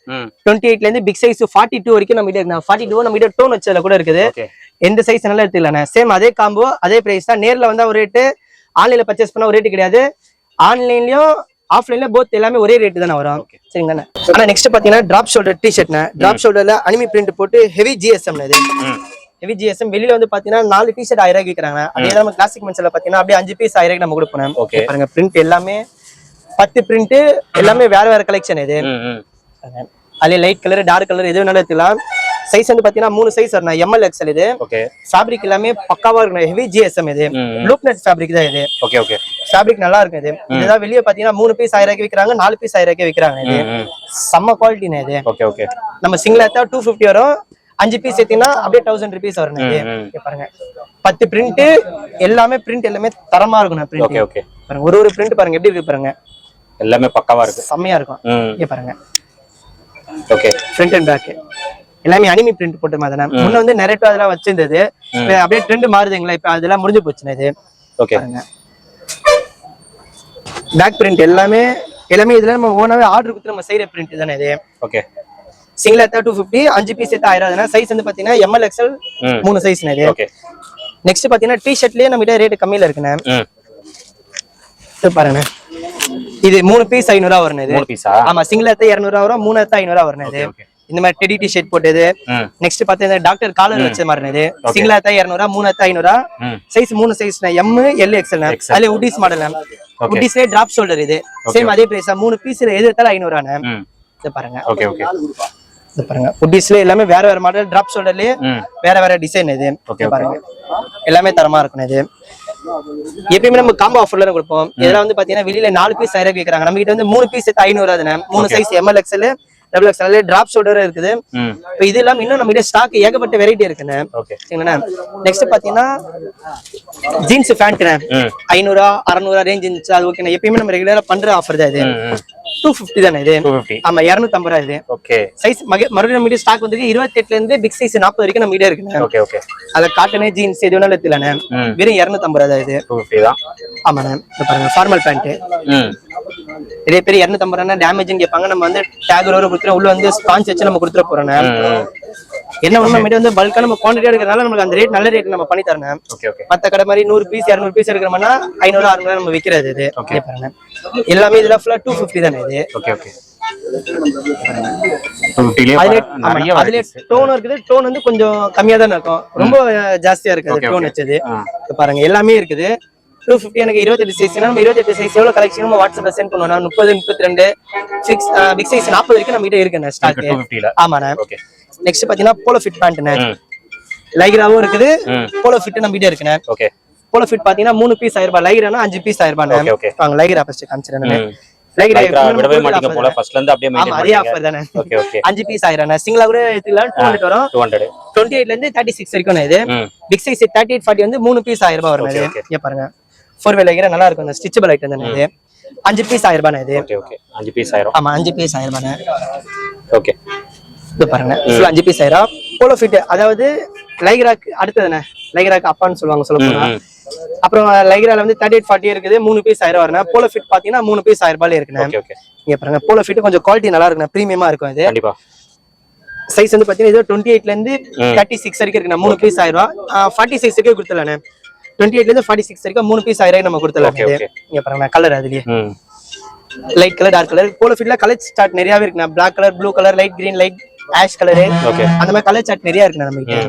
Speaker 1: டுவெண்ட்டி எயிட்ல இருந்து பிக் சைஸ் ஃபார்ட்டி டூ வரைக்கும் நம்ம கிட்ட ஃபார்ட்டி டூ நம்ம கிட்ட டோன் வச்சதுல கூட இருக்குது. எந்த சைஸ் நல்லா எடுத்துக்கலாம் சேம் அதே காம்போ அதே பிரைஸ் தான். நேர்ல வந்தா ஒரு ரேட்டு ஆன்லைன்ல பர்ச்சேஸ் பண்ணா ஒரு ரேட்டு கிடையாது. ஆன்லைன்லயும் ஆஃப்லைன்ல போத் எல்லாமே ஒரே ரேட்டு தானே வரும். சரிங்கண்ணா. ஆனா நெக்ஸ்ட் பாத்தீங்கன்னா டிராப் ஷோல்டர் டி ஷர்ட்னா டிராப் ஷோல்டர்ல அனிமி பிரிண்ட் போட்டு ஹெவி ஜிஎஸ்எம் இது. ஹெவி ஜிஎஸ்எம் வெளியில வந்து பாத்தீங்கன்னா நாலு டி ஷர்ட் ஆயிரம் விற்கிறாங்க அதே நம்ம கிளாசிக் மென்ஸ்ல பாத்தீங்கன்னா அப்படியே அஞ்சு பீஸ் ஆயிரம் நம்ம கொடுப்போம். பாருங்க பிரிண்ட் எல்லாமே பத்து பிரிண்ட் எல்லாமே வேற வேற கலெக்ஷன் இது. அதுல லைட் கலர் டார்க் கலர் எது வேணாலும் எடுத்துக்கலாம். சைஸ் வந்து பாத்தீங்கன்னா மூணு சைஸ் வரும் எம்எல் எக்ஸல் இது.
Speaker 2: ஓகே
Speaker 1: ஃபேப்ரிக் எல்லாமே பக்காவா இருக்கும் ஹெவி ஜிஎஸ்எம் இது. லூப் நெட் ஃபேப்ரிக் தான் இது.
Speaker 2: ஓகே ஓகே
Speaker 1: ஃபேப்ரிக் நல்லா இருக்கும் இது. இதுதான் வெளியே பாத்தீங்கன்னா மூணு பீஸ் ஆயிரம் விற்கிறாங்க நாலு பீஸ் ஆயிரம் ரூபாய்க்கு விற்கிறாங்க இது. செம்ம குவாலிட்டினே இது.
Speaker 2: ஓகே ஓகே
Speaker 1: நம்ம சிங்கிள் எடுத்தா டூ ஃபிஃப்டி வரும். அஞ்சு பீஸ் எடுத்தீங்கன்னா அப்படியே தௌசண்ட் ருபீஸ் வரும் இது. பாருங்க. பத்து பிரிண்ட் எல்லாமே பிரிண்ட் எல்லாமே தரமா இருக்கும் பிரிண்ட்
Speaker 2: ஓகே ஓகே
Speaker 1: பாருங்க ஒரு ஒரு பிரிண்ட் பாருங்க. எப்படி இருக்கு பாருங்க.
Speaker 2: எல்லாமே பக்காவா இருக்கு.
Speaker 1: செம்மையா இருக்கும். இங்க பாருங்க.
Speaker 2: ஓகே.
Speaker 1: ஃப்ரண்ட் அண்ட் பேக் எல்லாமே அனிமி பிரிண்ட் போட்ட மாதிரி தானே. முன்ன வந்து நெரட்டோ அதெல்லாம் வச்சிருந்தது. அப்படியே ட்ரெண்ட் மாறுதுங்களா? இப்ப அதெல்லாம் முடிஞ்சு போச்சுண்ணே இது.
Speaker 2: ஓகே.
Speaker 1: பேக் பிரிண்ட் எல்லாமே எல்லாமே இதுல நம்ம ஓனாவே ஆர்டர் கொடுத்து நம்ம செய்யற பிரிண்ட் தானே இது.
Speaker 2: ஓகே.
Speaker 1: சிங்கிள் எடுத்தா டூ ஃபிஃப்டி அஞ்சு பீஸ் எடுத்தா ஆயிரம் சைஸ் வந்து பாத்தீங்கன்னா எம்எல் எக்ஸ்எல் மூணு சைஸ் இது.
Speaker 2: ஓகே.
Speaker 1: நெக்ஸ்ட் பாத்தீங்கன்னா டி ஷர்ட்லயே நம்ம ரேட் கம்மியில இருக்குண்ணே. பாருங்க. இது மூணு பீஸ் ஐநூறுவா வரும் இது ஆமா சிங்கிள் எடுத்தா இரநூறுவா வரும் மூணு எடுத்தா ஐநூறுவா வரும் இது இந்த மாதிரி டெடி டி ஷர்ட் போட்டது நெக்ஸ்ட் பாத்தீங்கன்னா டாக்டர் காலர் வச்ச மாதிரி
Speaker 2: Okay.
Speaker 1: சிங்கிள் எடுத்தா இரநூறுவா மூணு எடுத்தா ஐநூறுவா. சைஸ் மூணு சைஸ் எம் எல் எக்ஸ்எல். அதுல உட்டிஸ் மாடல். உட்டிஸ்லயே டிராப் ஷோல்டர் இது. சேம் அதே பிரைஸ் மூணு பீஸ் எது எடுத்தாலும் ஐநூறுவாண்ணே இது பாருங்க.
Speaker 2: Okay okay.
Speaker 1: இது பாருங்க. உட்டிஸ்ல எல்லாமே வேற வேற மாடல் டிராப் ஷோல்டர்லயே வேற வேற டிசைன் இது. பாருங்க. எல்லாமே தரமா இருக்கும் இது எப்பயுமே நம்ம காம்போ ஆஃபர்ல கொடுப்போம். இதெல்லாம் வந்து பாத்தீங்கன்னா வெளியில நாலு பீஸ் கேக்குறாங்க நம்ம கிட்ட வந்து மூணு பீஸ் ஐநூறு அதுனே மூணு size M L XL double XL drop shoulder இருக்குது. இப்போ இது இல்லாம இன்னும் நம்ம கிட்ட ஸ்டாக் ஏகப்பட்ட வெரைட்டி இருக்குண்ணே. சரிங்களா நெக்ஸ்ட் பாத்தீங்கன்னா ஜீன்ஸ் பேண்ட்ண்ணே
Speaker 2: ம்.
Speaker 1: ஐநூறுவா அறநூறுவா ரேஞ்ச் இருந்துச்சு. அது ஓகே எப்பயுமே நம்ம ரெகுலரா பண்ற ஆஃபர் தான் இது. டூ ஃபிஃப்டி தானே இது? ஆமா இரநூத்தம்பது ரூபா இது.
Speaker 2: ஓகே
Speaker 1: சைஸ் மறுபடியும் நம்ம ஸ்டாக் வந்து இருபத்தி எட்டுல இருந்து பிக் சைஸ் நாற்பது வரைக்கும் நம்ம இருக்குண்ணே.
Speaker 2: ஓகே ஓகே
Speaker 1: அதுல காட்டனு ஜீன்ஸ் எது வேணாலும் எடுத்துலானே வெறும் இரநூத்தம்பது ரூபா இது. ஆமாண்ணே. இது பாருங்க ஃபார்மல் பேண்ட் நிறைய பேர் இரநூத்தம்பது ரூபா டேமேஜ்னு கேட்பாங்க. நம்ம வந்து டேக் ரோட கொடுத்துறோம் உள்ள வந்து ஸ்பான்ச் வச்சு நம்ம கொடுத்துட போறோம்
Speaker 2: ம்
Speaker 1: என்ன ஒண்ணு நம்ம வந்து பல்கா நம்ம குவான்டிட்டி எடுக்கிறதுனால நமக்கு அந்த ரேட் நல்ல ரேட் நம்ம பண்ணி தரணும்.
Speaker 2: ஓகே ஓகே
Speaker 1: மத்த கடை மாதிரி நூறு பீஸ் இரநூறு பீஸ் எடுக்கிறோம்னா ஐநூறு அறுநூறு நம்ம விக்கிறது இது. எல்லாமே இதுல ஃபுல்லா டூ ஃபிஃப்டி தானே இது. அதுல. டோன் இருக்குது. டோன் வந்து கொஞ்சம் கம்மியா தானே இருக்கும். ரொம்ப ஜாஸ்தியா இருக்குது டோன். வச்சது. பாருங்க எல்லாமே இருக்குது. டூ ஃபிஃப்டி எனக்கு இருபத்தெட்டு சைஸ் நம்ம இருபத்தெட்டு சைஸ் எவ்வளவு கலெக்ஷன் நம்ம வாட்ஸ்அப்ல சென்ட் பண்ணுவோம் முப்பது முப்பத்தி ரெண்டு சிக்ஸ் பிக் சைஸ் நாற்பது வரைக்கும் நம்ம கிட்ட இருக்குண்ணே ஸ்டாக் ஆமாண்ணே.
Speaker 2: ஓகே
Speaker 1: நெக்ஸ்ட் பாத்தீங்கன்னா போலோ ஃபிட் பேண்ட்ண்ணே லைக்ராவும் இருக்குது. போலோ ஃபிட் நம்ம கிட்ட இருக்குண்ணே.
Speaker 2: ஓகே
Speaker 1: போலோ ஃபிட் பாத்தீங்கன்னா மூணு பீஸ் ஆயிரம் ரூபாய். லைக்ரானா அஞ்சு பீஸ் ஆயிரம் ரூபாய்
Speaker 2: okay.
Speaker 1: வாங்க லைக்ரா ஃபர்ஸ்ட் காமிச்சிடுறேன்
Speaker 2: விடவே மாட்டீங்க போல. ஃபர்ஸ்ட்ல இருந்து அப்படியே
Speaker 1: ஆமா
Speaker 2: மெயின்டைன்
Speaker 1: அதே
Speaker 2: பண்ணுங்க
Speaker 1: ஆஃபர் தானே.
Speaker 2: ஓகே ஓகே
Speaker 1: அஞ்சு பீஸ் ஆயிரம் சிங்கிளா கூட எடுத்துக்கலாம். டூ ஹண்ட்ரட் வரும்.
Speaker 2: டூ ஹண்ட்ரட்
Speaker 1: டுவெண்ட்டி எயிட்ல இருந்து தேர்ட்டி சிக்ஸ் வரைக்கும் இது. Big size thirty eight forty வந்து மூணு பீஸ் ஆயிரம் ரூபாய் வரும். இங்க பாருங்க. ஃபோர் வே லைக்ரா நல்லா இருக்கும். இந்த ஸ்டிச்சபிள் ஐட்டம் தானே இது? அஞ்சு பீஸ் ஆயிரம் ரூபாய் இது?
Speaker 2: Okay okay. அஞ்சு பீஸ் ஆயிரும்.
Speaker 1: ஆமா அஞ்சு பீஸ் ஆயிரம் ரூபாய்
Speaker 2: ஓகே.
Speaker 1: இது பாருங்க. ஃபுல் அஞ்சு பீஸ் ஆயிரம். போலோ ஃபிட் அதாவது லைக்ராக்கு அடுத்ததுண்ணே லைக்ராக்கு அப்பான்னு சொல்லுவாங்க சொல்ல போனா. அப்புறம் லைக்ரால வந்து தேர்ட்டி எயிட் ஃபார்ட்டி இருக்குது. மூணு பீஸ் ஆயிரம் வரணும் போலோ ஃபிட் பாத்தீங்கன்னா மூணு பீஸ் ஆயிரம் ரூபாய் இருக்குண்ணே. இங்க பாருங்க. போலோ ஃபிட் கொஞ்சம் குவாலிட்டி நல்லா இருக்குண்ணே. ப்ரீமியமா இருக்கும் இது.
Speaker 2: கண்டிப்பா.
Speaker 1: சைஸ் வந்து பாத்தீங்கன்னா இது டுவெண்ட்டி எயிட்ல இருந்து தேர்ட்டி சிக்ஸ் வரைக்கும் இருக்குண்ணே. மூணு பீஸ் ஆயிரம் ரூபாய் ஃபார்ட்டி சிக்ஸ் வரைக்கும் கொடுத்துடலாண்ணே. டுவெண்ட்டி எயிட்ல இருந்து ஃபார்ட்டி சிக்ஸ் வரைக்கும் மூணு பீஸ் ஆயிரம் நம்ம கொடுத்துடலாம். இங்க பாருங்க கலர் அதுலயே. Light colour dark colour polo ஃபிட்ல colour start நிறையவே இருக்குண்ணா. Black colour blue colour light green light ash colour அந்த மாதிரி கலர் சார்ட் நிறைய இருக்குண்ணா நம்ம கிட்ட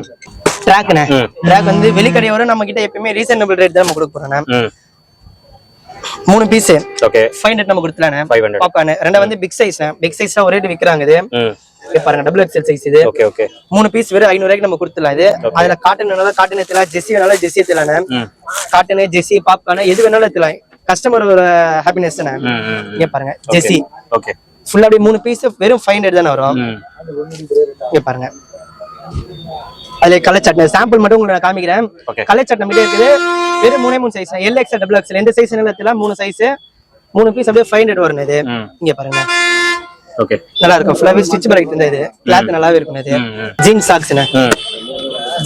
Speaker 1: ட்ராக்ண்ணே. ட்ராக் வந்து வெளிக்கடையோட நம்ம கிட்ட எப்பயுமே ரீசனபிள் ரேட் தான் நம்ம கொடுக்க போறோம் மூணு பீஸ்
Speaker 2: ஓகே
Speaker 1: ஃபைவ் ஹண்ட்ரட் நம்ம கொடுத்துலாண்ணே பாப்பாண்ணே ரெண்டா வந்து பிக் சைஸ் பிக் சைஸ் ஒரு இது பாருங்க டபுள் எக்ஸல் சைஸ் இது.
Speaker 2: ஓகே ஓகே
Speaker 1: மூணு பீஸ் வெறும் ஐநூறு ரூபாய்க்கு நம்ம கொடுத்துலாம் இது. அதுல காட்டன் வேணாலும் காட்டன் எடுத்துலாம் ஜெஸ்ஸி வேணாலும் ஜெஸ்ஸி எடுத்துலாண்ணே
Speaker 2: ம்.
Speaker 1: காட்டன் ஜெஸ்ஸி பாப்கார்ன் எது வேணாலும் எடுத்துலாம் கஸ்டமர் ஒரு ஹாப்பினஸ் தானே இங்க பாருங்க ஜெஸ்ஸி
Speaker 2: ஓகே
Speaker 1: ஃபுல்லா அப்படியே மூணு பீஸ் வெறும் ஃபைவ் ஹண்ட்ரட் தானே வரும். இங்க பாருங்க. அதுல கலர் சட்னி சாம்பிள் மட்டும் உங்களுக்கு நான் காமிக்கிறேன். கலர் சட்னி மட்டும் இருக்குது. வெறும் மூணே மூணு size L X double X எந்த சைஸ் நிலத்துல மூணு சைஸ் மூணு பீஸ் அப்படியே ஃபைவ் ஹண்ட்ரட் வரும் இது. இங்க பாருங்க.
Speaker 2: ஓகே
Speaker 1: நல்லா இருக்கும் ஃபுல்லாவே ஸ்டிச் பண்ணிட்டு இருந்த இது. கிளாத் நல்லாவே இருக்கும் இது. ஜீன்ஸ் சாக்ஸ்ண்ணே
Speaker 2: ம்.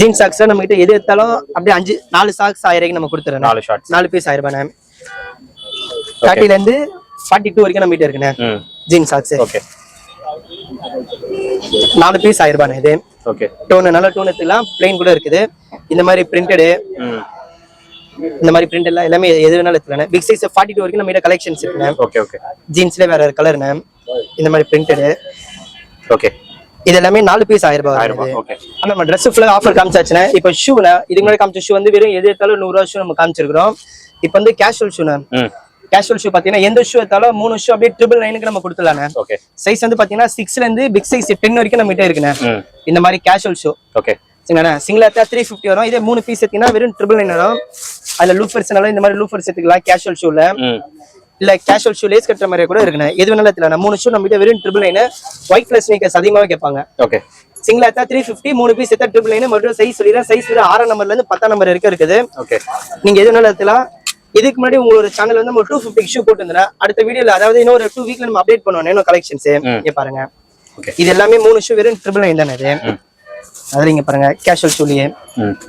Speaker 1: ஜீன்ஸ் சாக்ஸ் நம்ம கிட்ட எது எடுத்தாலும் அப்படியே அஞ்சு நாலு சாக்ஸ் ஆயிரம் நம்ம கொடுத்துறோம்
Speaker 2: நாலு ஷார்ட்ஸ்
Speaker 1: நாலு பீஸ் ஆயிரம் ரூபாய் தேர்ட்டில இருந்து ஃபார்ட்டி டூ வரைக்கும் நம்ம கிட்ட இருக்குண்ணே ஜீன்ஸ் சாக்ஸ்
Speaker 2: ஓகே
Speaker 1: நாலு பீஸ் ஆயிரம் ரூபாய் இது.
Speaker 2: ஓகே
Speaker 1: டோன் நல்ல டோன் எடுத்துக்கலாம். பிளைன் கூட இருக்குது. இந்த மாதிரி பிரிண்டடு இந்த மாதிரி பிரிண்ட் எல்லாம் எல்லாமே எது வேணாலும் எடுத்துக்கலாம் பிக் சைஸ் ஃபார்ட்டி டூ வரைக்கும் நம்ம கிட்ட கலெக்ஷன்ஸ் இருக்குண்ணே
Speaker 2: ஓகே ஓகே
Speaker 1: ஜீன்ஸ்ல வேற கலர்ண்ணே இந்த மாதிரி பிரிண்டடு
Speaker 2: ஓகே
Speaker 1: இது எல்லாமே நாலு பீஸ் ஆயிரம் ரூபாய் ஆனா நம்ம ட்ரெஸ் ஃபுல்லா ஆஃபர் காமிச்சாச்சுண்ணே இப்போ ஷூல இதுக்கு முன்னாடி காமிச்ச ஷூ வந்து வெறும் எது எடுத்தாலும் நூறு ரூபா ஷூ நம்ம காமிச்சிருக்கிறோம். இப்போ வந்து கேஷுவல் ஷூண்ணே
Speaker 2: ம்.
Speaker 1: கேஷுவல் ஷூ பாத்தீங்கன்னா எந்த ஷூ எடுத்தாலும் மூணு ஷூ அப்படியே ட்ரிபிள் நைனுக்கு நம்ம கொடுத்துலாண்ணே
Speaker 2: ஓகே
Speaker 1: சைஸ் வந்து பாத்தீங்கன்னா சிக்ஸ்ல இருந்து பிக் சைஸ் டென் வரைக்கும் நம்ம கிட்ட இருக்குண்ணே இந்த மாதிரி கேஷுவல் ஷூ
Speaker 2: ஓகே
Speaker 1: சரிங்கண்ணா சிங்கிள் எடுத்தா த்ரீ ஃபிஃப்டி வரும். இதே மூணு பீஸ் எடுத்தீங்கன்னா வெறும் ட்ரிபிள் நைன் வரும். அதுல லூஃபர்ஸ்னால இந்த மாதிரி லூஃபர்ஸ் எடுத்துக்கலாம் கேஷுவல் ஷூல இல்ல கேஷுவல் ஷூ லேஸ் கட்டுற மாதிரி கூட இருக்குண்ணே. எது வேணாலும் எடுத்துக்கலாம். மூணு ஷூ நம்ம கிட்ட வெறும் triple nine white plus sneakers அதிகமாவே கேட்பாங்க.
Speaker 2: ஓகே
Speaker 1: சிங்கிள் எடுத்தா த்ரீ ஃபிஃப்டி மூணு பீஸ் எடுத்தா ட்ரிபிள் நைன் மறுபடியும் சைஸ் சொல்லிடுறேன். சைஸ் வெறும் ஆறாம் நம்பர்ல இருந்து பத்தாம் நம்பர் வரைக்கும் இருக்குது.
Speaker 2: ஓகே
Speaker 1: நீங்க எது வேணாலும் எடுத்துலாம் இதுக்கு முன்னாடி உங்களோட சேனல் வந்து நம்ம டூ ஃபிஃப்டி ஷூ போட்டுருந்தேன் அடுத்த வீடியோல அதாவது இன்னொரு டூ வீக்ல நம்ம அப்டேட் பண்ணுவோம். இன்னும் கலெக்ஷன்ஸ் இங்க பாருங்க.
Speaker 2: ஓகே
Speaker 1: இது எல்லாமே மூணு ஷூ வெறும் ட்ரிபிள் நைன் தானே இது? அதுல இங்க பாருங்க கேஷுவல் ஷூலயே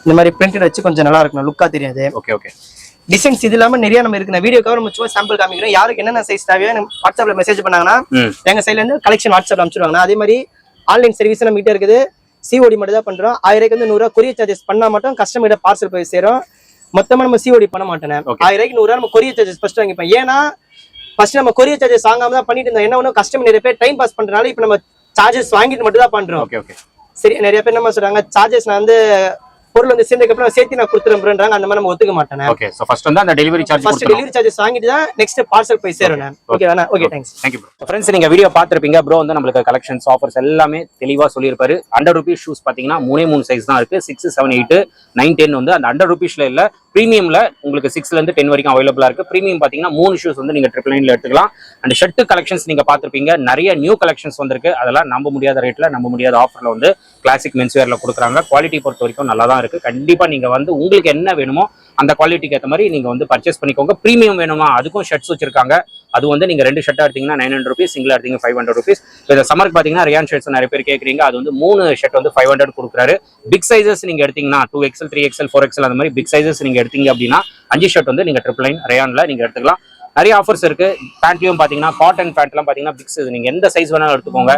Speaker 1: இந்த மாதிரி பிரிண்டட் வச்சு கொஞ்சம் நல்லா இருக்கணும். லுக்கா தெரியாது.
Speaker 2: ஓகே ஓகே
Speaker 1: டிசைன்ஸ் இது இல்லாம நிறைய நம்ம இருக்கு வீடியோ கவர் நம்ம சும்மா சாம்பிள் காமிக்கிறோம். யாருக்கு என்னென்ன சைஸ் தேவையோ நம்ம வாட்ஸ்அப்ல மெசேஜ் பண்ணாங்கன்னா எங்க சைட்ல இருந்து கலெக்ஷன் வாட்ஸ்அப்ல அனுப்பிச்சிடுவாங்க. அதே மாதிரி ஆன்லைன் சர்வீஸ் நம்ம கிட்ட இருக்குது. சிஓடி மட்டும் தான் பண்றோம். ஆயிரம் வந்து நூறுரூவா கொரியர் சார்ஜஸ் பண்ணா மட்டும் கஸ்டமர் பார்சல் போய் சேரும். மொத்தமா நம்ம சிஓடி பண்ண மாட்டேன். ஆயிரம் நூறுரூவா நம்ம கொரியர் சார்ஜஸ் ஃபர்ஸ்ட் வாங்கிப்போம். ஏன்னா ஃபர்ஸ்ட் நம்ம கொரியர் சார்ஜஸ் வாங்காம தான் பண்ணிட்டு இருந்தோம். என்ன ஒன்றும் கஸ்டமர் நிறைய பேர் டைம் பாஸ் பண்றதுனால இப்போ நம்ம சார்ஜஸ் வாங்கிட்டு மட்டும் தான் பண்றோம்.
Speaker 2: ஓகே ஓகே
Speaker 1: சரி நிறைய பேர் என்ன சொல்றாங்க? சார்ஜஸ் நான் வந்து பொருள் வந்து சேர்ந்ததுக்கு அப்புறம் சேர்த்து நான் கொடுத்துறேன்றாங்க. அந்த மாதிரி நம்ம ஒத்துக்க மாட்டேன்
Speaker 2: ஓகே ஸோ ஃபர்ஸ்ட் வந்து அந்த delivery charge
Speaker 1: first delivery charges வாங்கிட்டு தான் நெக்ஸ்ட் பார்சல் போய் நான் ஓகே வேணா okay thanks
Speaker 2: thank you bro friends நீங்க வீடியோ பார்த்திருப்பீங்க. ப்ரோ வந்து நம்மளுக்கு கலெக்ஷன்ஸ் ஆஃபர்ஸ் எல்லாமே தெளிவா சொல்லியிருப்பாரு. அண்டர் ருபீஸ் ஷூஸ் பாத்தீங்கன்னா மூணே மூணு சைஸ் தான் இருக்கு. Six seven eight nine ten வந்து அந்த அண்டர் ருபீஸ்ல இல்ல ப்ரீமியம்ல உங்களுக்கு சிக்ஸ்ல இருந்து டென் வரைக்கும் அவைலபிளா இருக்கு. ப்ரீமியம் பாத்தீங்கன்னா மூணு ஷூஸ் வந்து நீங்க ட்ரிபிள் நைன்ல எடுத்துக்கலாம். அண்ட் ஷர்ட் கலெக்ஷன்ஸ் நீங்க பார்த்திருப்பீங்க. நிறைய நியூ கலெக்ஷன்ஸ் வந்திருக்கு. அதெல்லாம் நம்ப முடியாத ரேட்ல நம்ப முடியாத ஆஃபர்ல வந்து கிளாசிக் மென்ஸ்வேரில் கொடுக்குறாங்க. குவாலிட்டி பொறுத்த வரைக்கும் நல்லா தான் இருக்குது கண்டிப்பாக நீங்கள் வந்து உங்களுக்கு என்ன வேணுமோ அந்த குவாலிட்டிக்கு ஏற்ற மாதிரி நீங்கள் வந்து பர்ச்சேஸ் பண்ணிக்கோங்க. ப்ரீமியம் வேணுமா? அதுக்கும் ஷர்ட்ஸ் வச்சிருக்காங்க. அது வந்து நீங்கள் ரெண்டு ஷர்ட் எடுத்தீங்கன்னா நைன் ஹண்ட்ரட் ருபீஸ் சிங்கிள் எடுத்தீங்க ஃபைவ் ஹண்ட்ரட் ருபீஸ் இப்போ இந்த சமருக்கு பார்த்தீங்கன்னா ரியான் ஷர்ட்ஸ் நிறைய பேர் கேட்குறீங்க அது வந்து மூணு ஷர்ட் வந்து ஃபைவ் ஹண்ட்ரட் கொடுக்குறாரு. பிக் சைசஸ் நீங்கள் எடுத்தீங்கன்னா two XL three XL four XL அந்த மாதிரி பிக் சைசஸ் நீங்கள் எடுத்தீங்க அப்படின்னா அஞ்சு ஷர்ட் வந்து நீங்கள் ட்ரிபிள் லைன் ரயானில் நீங்கள் எடுத்துக்கலாம். நிறைய ஆஃபர்ஸ் இருக்கு. பேண்ட்லயும் பாத்தீங்கன்னா காட்டன் பேண்ட்லாம் பாத்தீங்கன்னா பிக்ஸ் நீங்க எந்த சைஸ் வேணாலும் எடுத்துக்கோங்க.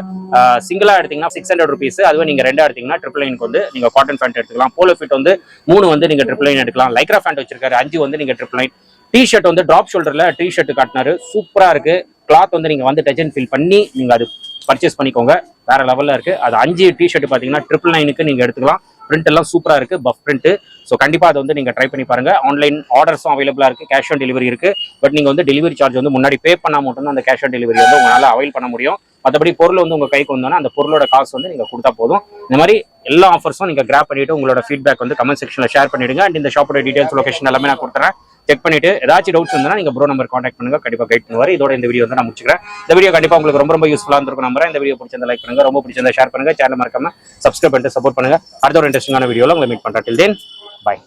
Speaker 2: சிங்கிளா எடுத்தீங்கன்னா சிக்ஸ் ஹண்ட்ரட் ருபீஸ் அதுவே நீங்க ரெண்டா எடுத்தீங்கன்னா ட்ரிபிள் நைனுக்கு வந்து நீங்க காட்டன் பேண்ட் எடுத்துக்கலாம். போலோ ஃபிட் வந்து மூணு வந்து நீங்க ட்ரிபிள் நைன் எடுக்கலாம். லைக்ரா பேண்ட் வச்சிருக்காரு. அஞ்சு வந்து நீங்க ட்ரிபிள் நைன் டி ஷர்ட் வந்து ட்ராப் ஷோல்டர்ல டிஷர்ட் காட்டினாரு. சூப்பரா இருக்கு. கிளாத் வந்து நீங்க வந்து டச் அண்ட் ஃபீல் பண்ணி நீங்க அது பர்ச்சேஸ் பண்ணிக்கோங்க. வேற லெவல்ல இருக்கு. அது அஞ்சு டிஷர்ட் பாத்தீங்கன்னா ட்ரிபிள் நைனுக்கு நீங்க எடுத்துக்கலாம். பிரிண்ட் எல்லாம் சூப்பராக இருக்கு பஃப் பிரிண்ட் ஸோ கண்டிப்பாக அதை வந்து நீங்கள் ட்ரை பண்ணி பாருங்க. ஆன்லைன் ஆர்டர்ஸும் அவைலபிளாக இருக்குது கேஷ் ஆன் டெலிவரி இருக்குது பட் நீங்கள் வந்து டெலிவரி சார்ஜ் வந்து முன்னாடி பே பண்ணால் மட்டும்தான் அந்த கேஷ் ஆன் டெலிவரி வந்து உங்களால் அவைல் பண்ண முடியும். மற்றபடி பொருள் வந்து உங்கள் கைக்கு வந்தோன்னா அந்த பொருளோட காசு வந்து நீங்கள் கொடுத்தா போதும். இந்த மாதிரி எல்லா ஆஃபர்ஸும் நீங்கள் கிராப் பண்ணிவிட்டு உங்களோட ஃபீட்பேக் வந்து கமெண்ட் செக்ஷனில் ஷேர் பண்ணிவிடுங்க அண்ட் இந்த ஷாப்போட டீடைல்ஸ் லொகேஷன் எல்லாமே நான் கொடுத்துறேன். செக் பண்ணிட்டு ஏதாச்சும் டவுட்ஸ் இருந்தால் நீங்கள் ப்ரோ நம்பர் காண்டாக்ட் பண்ணுங்க. கண்டிப்பாக கைட் பண்ணுவார். இதோட இந்த வீடியோ வந்து நான் முடிச்சிக்கிறேன். இந்த வீடியோ கண்டிப்பாக உங்களுக்கு ரொம்ப ரொம்ப யூஸ்ஃபுல்லாக இருந்திருக்கும் நம்புறேன். இந்த வீடியோ பிடிச்சிருந்தா லைக் பண்ணுங்க. ரொம்ப பிடிச்சிருந்தா ஷேர் பண்ணுங்க. சேனல் மறக்காம சப்ஸ்கிரைப் பண்ணிட்டு சப்போர்ட் பண்ணுங்க. அடுத்த ஒரு இன்ட்ரெஸ்டிங்கான வீடியோவில் உங்களை மீட் பண்ணுறேன் டில் தென் பாய்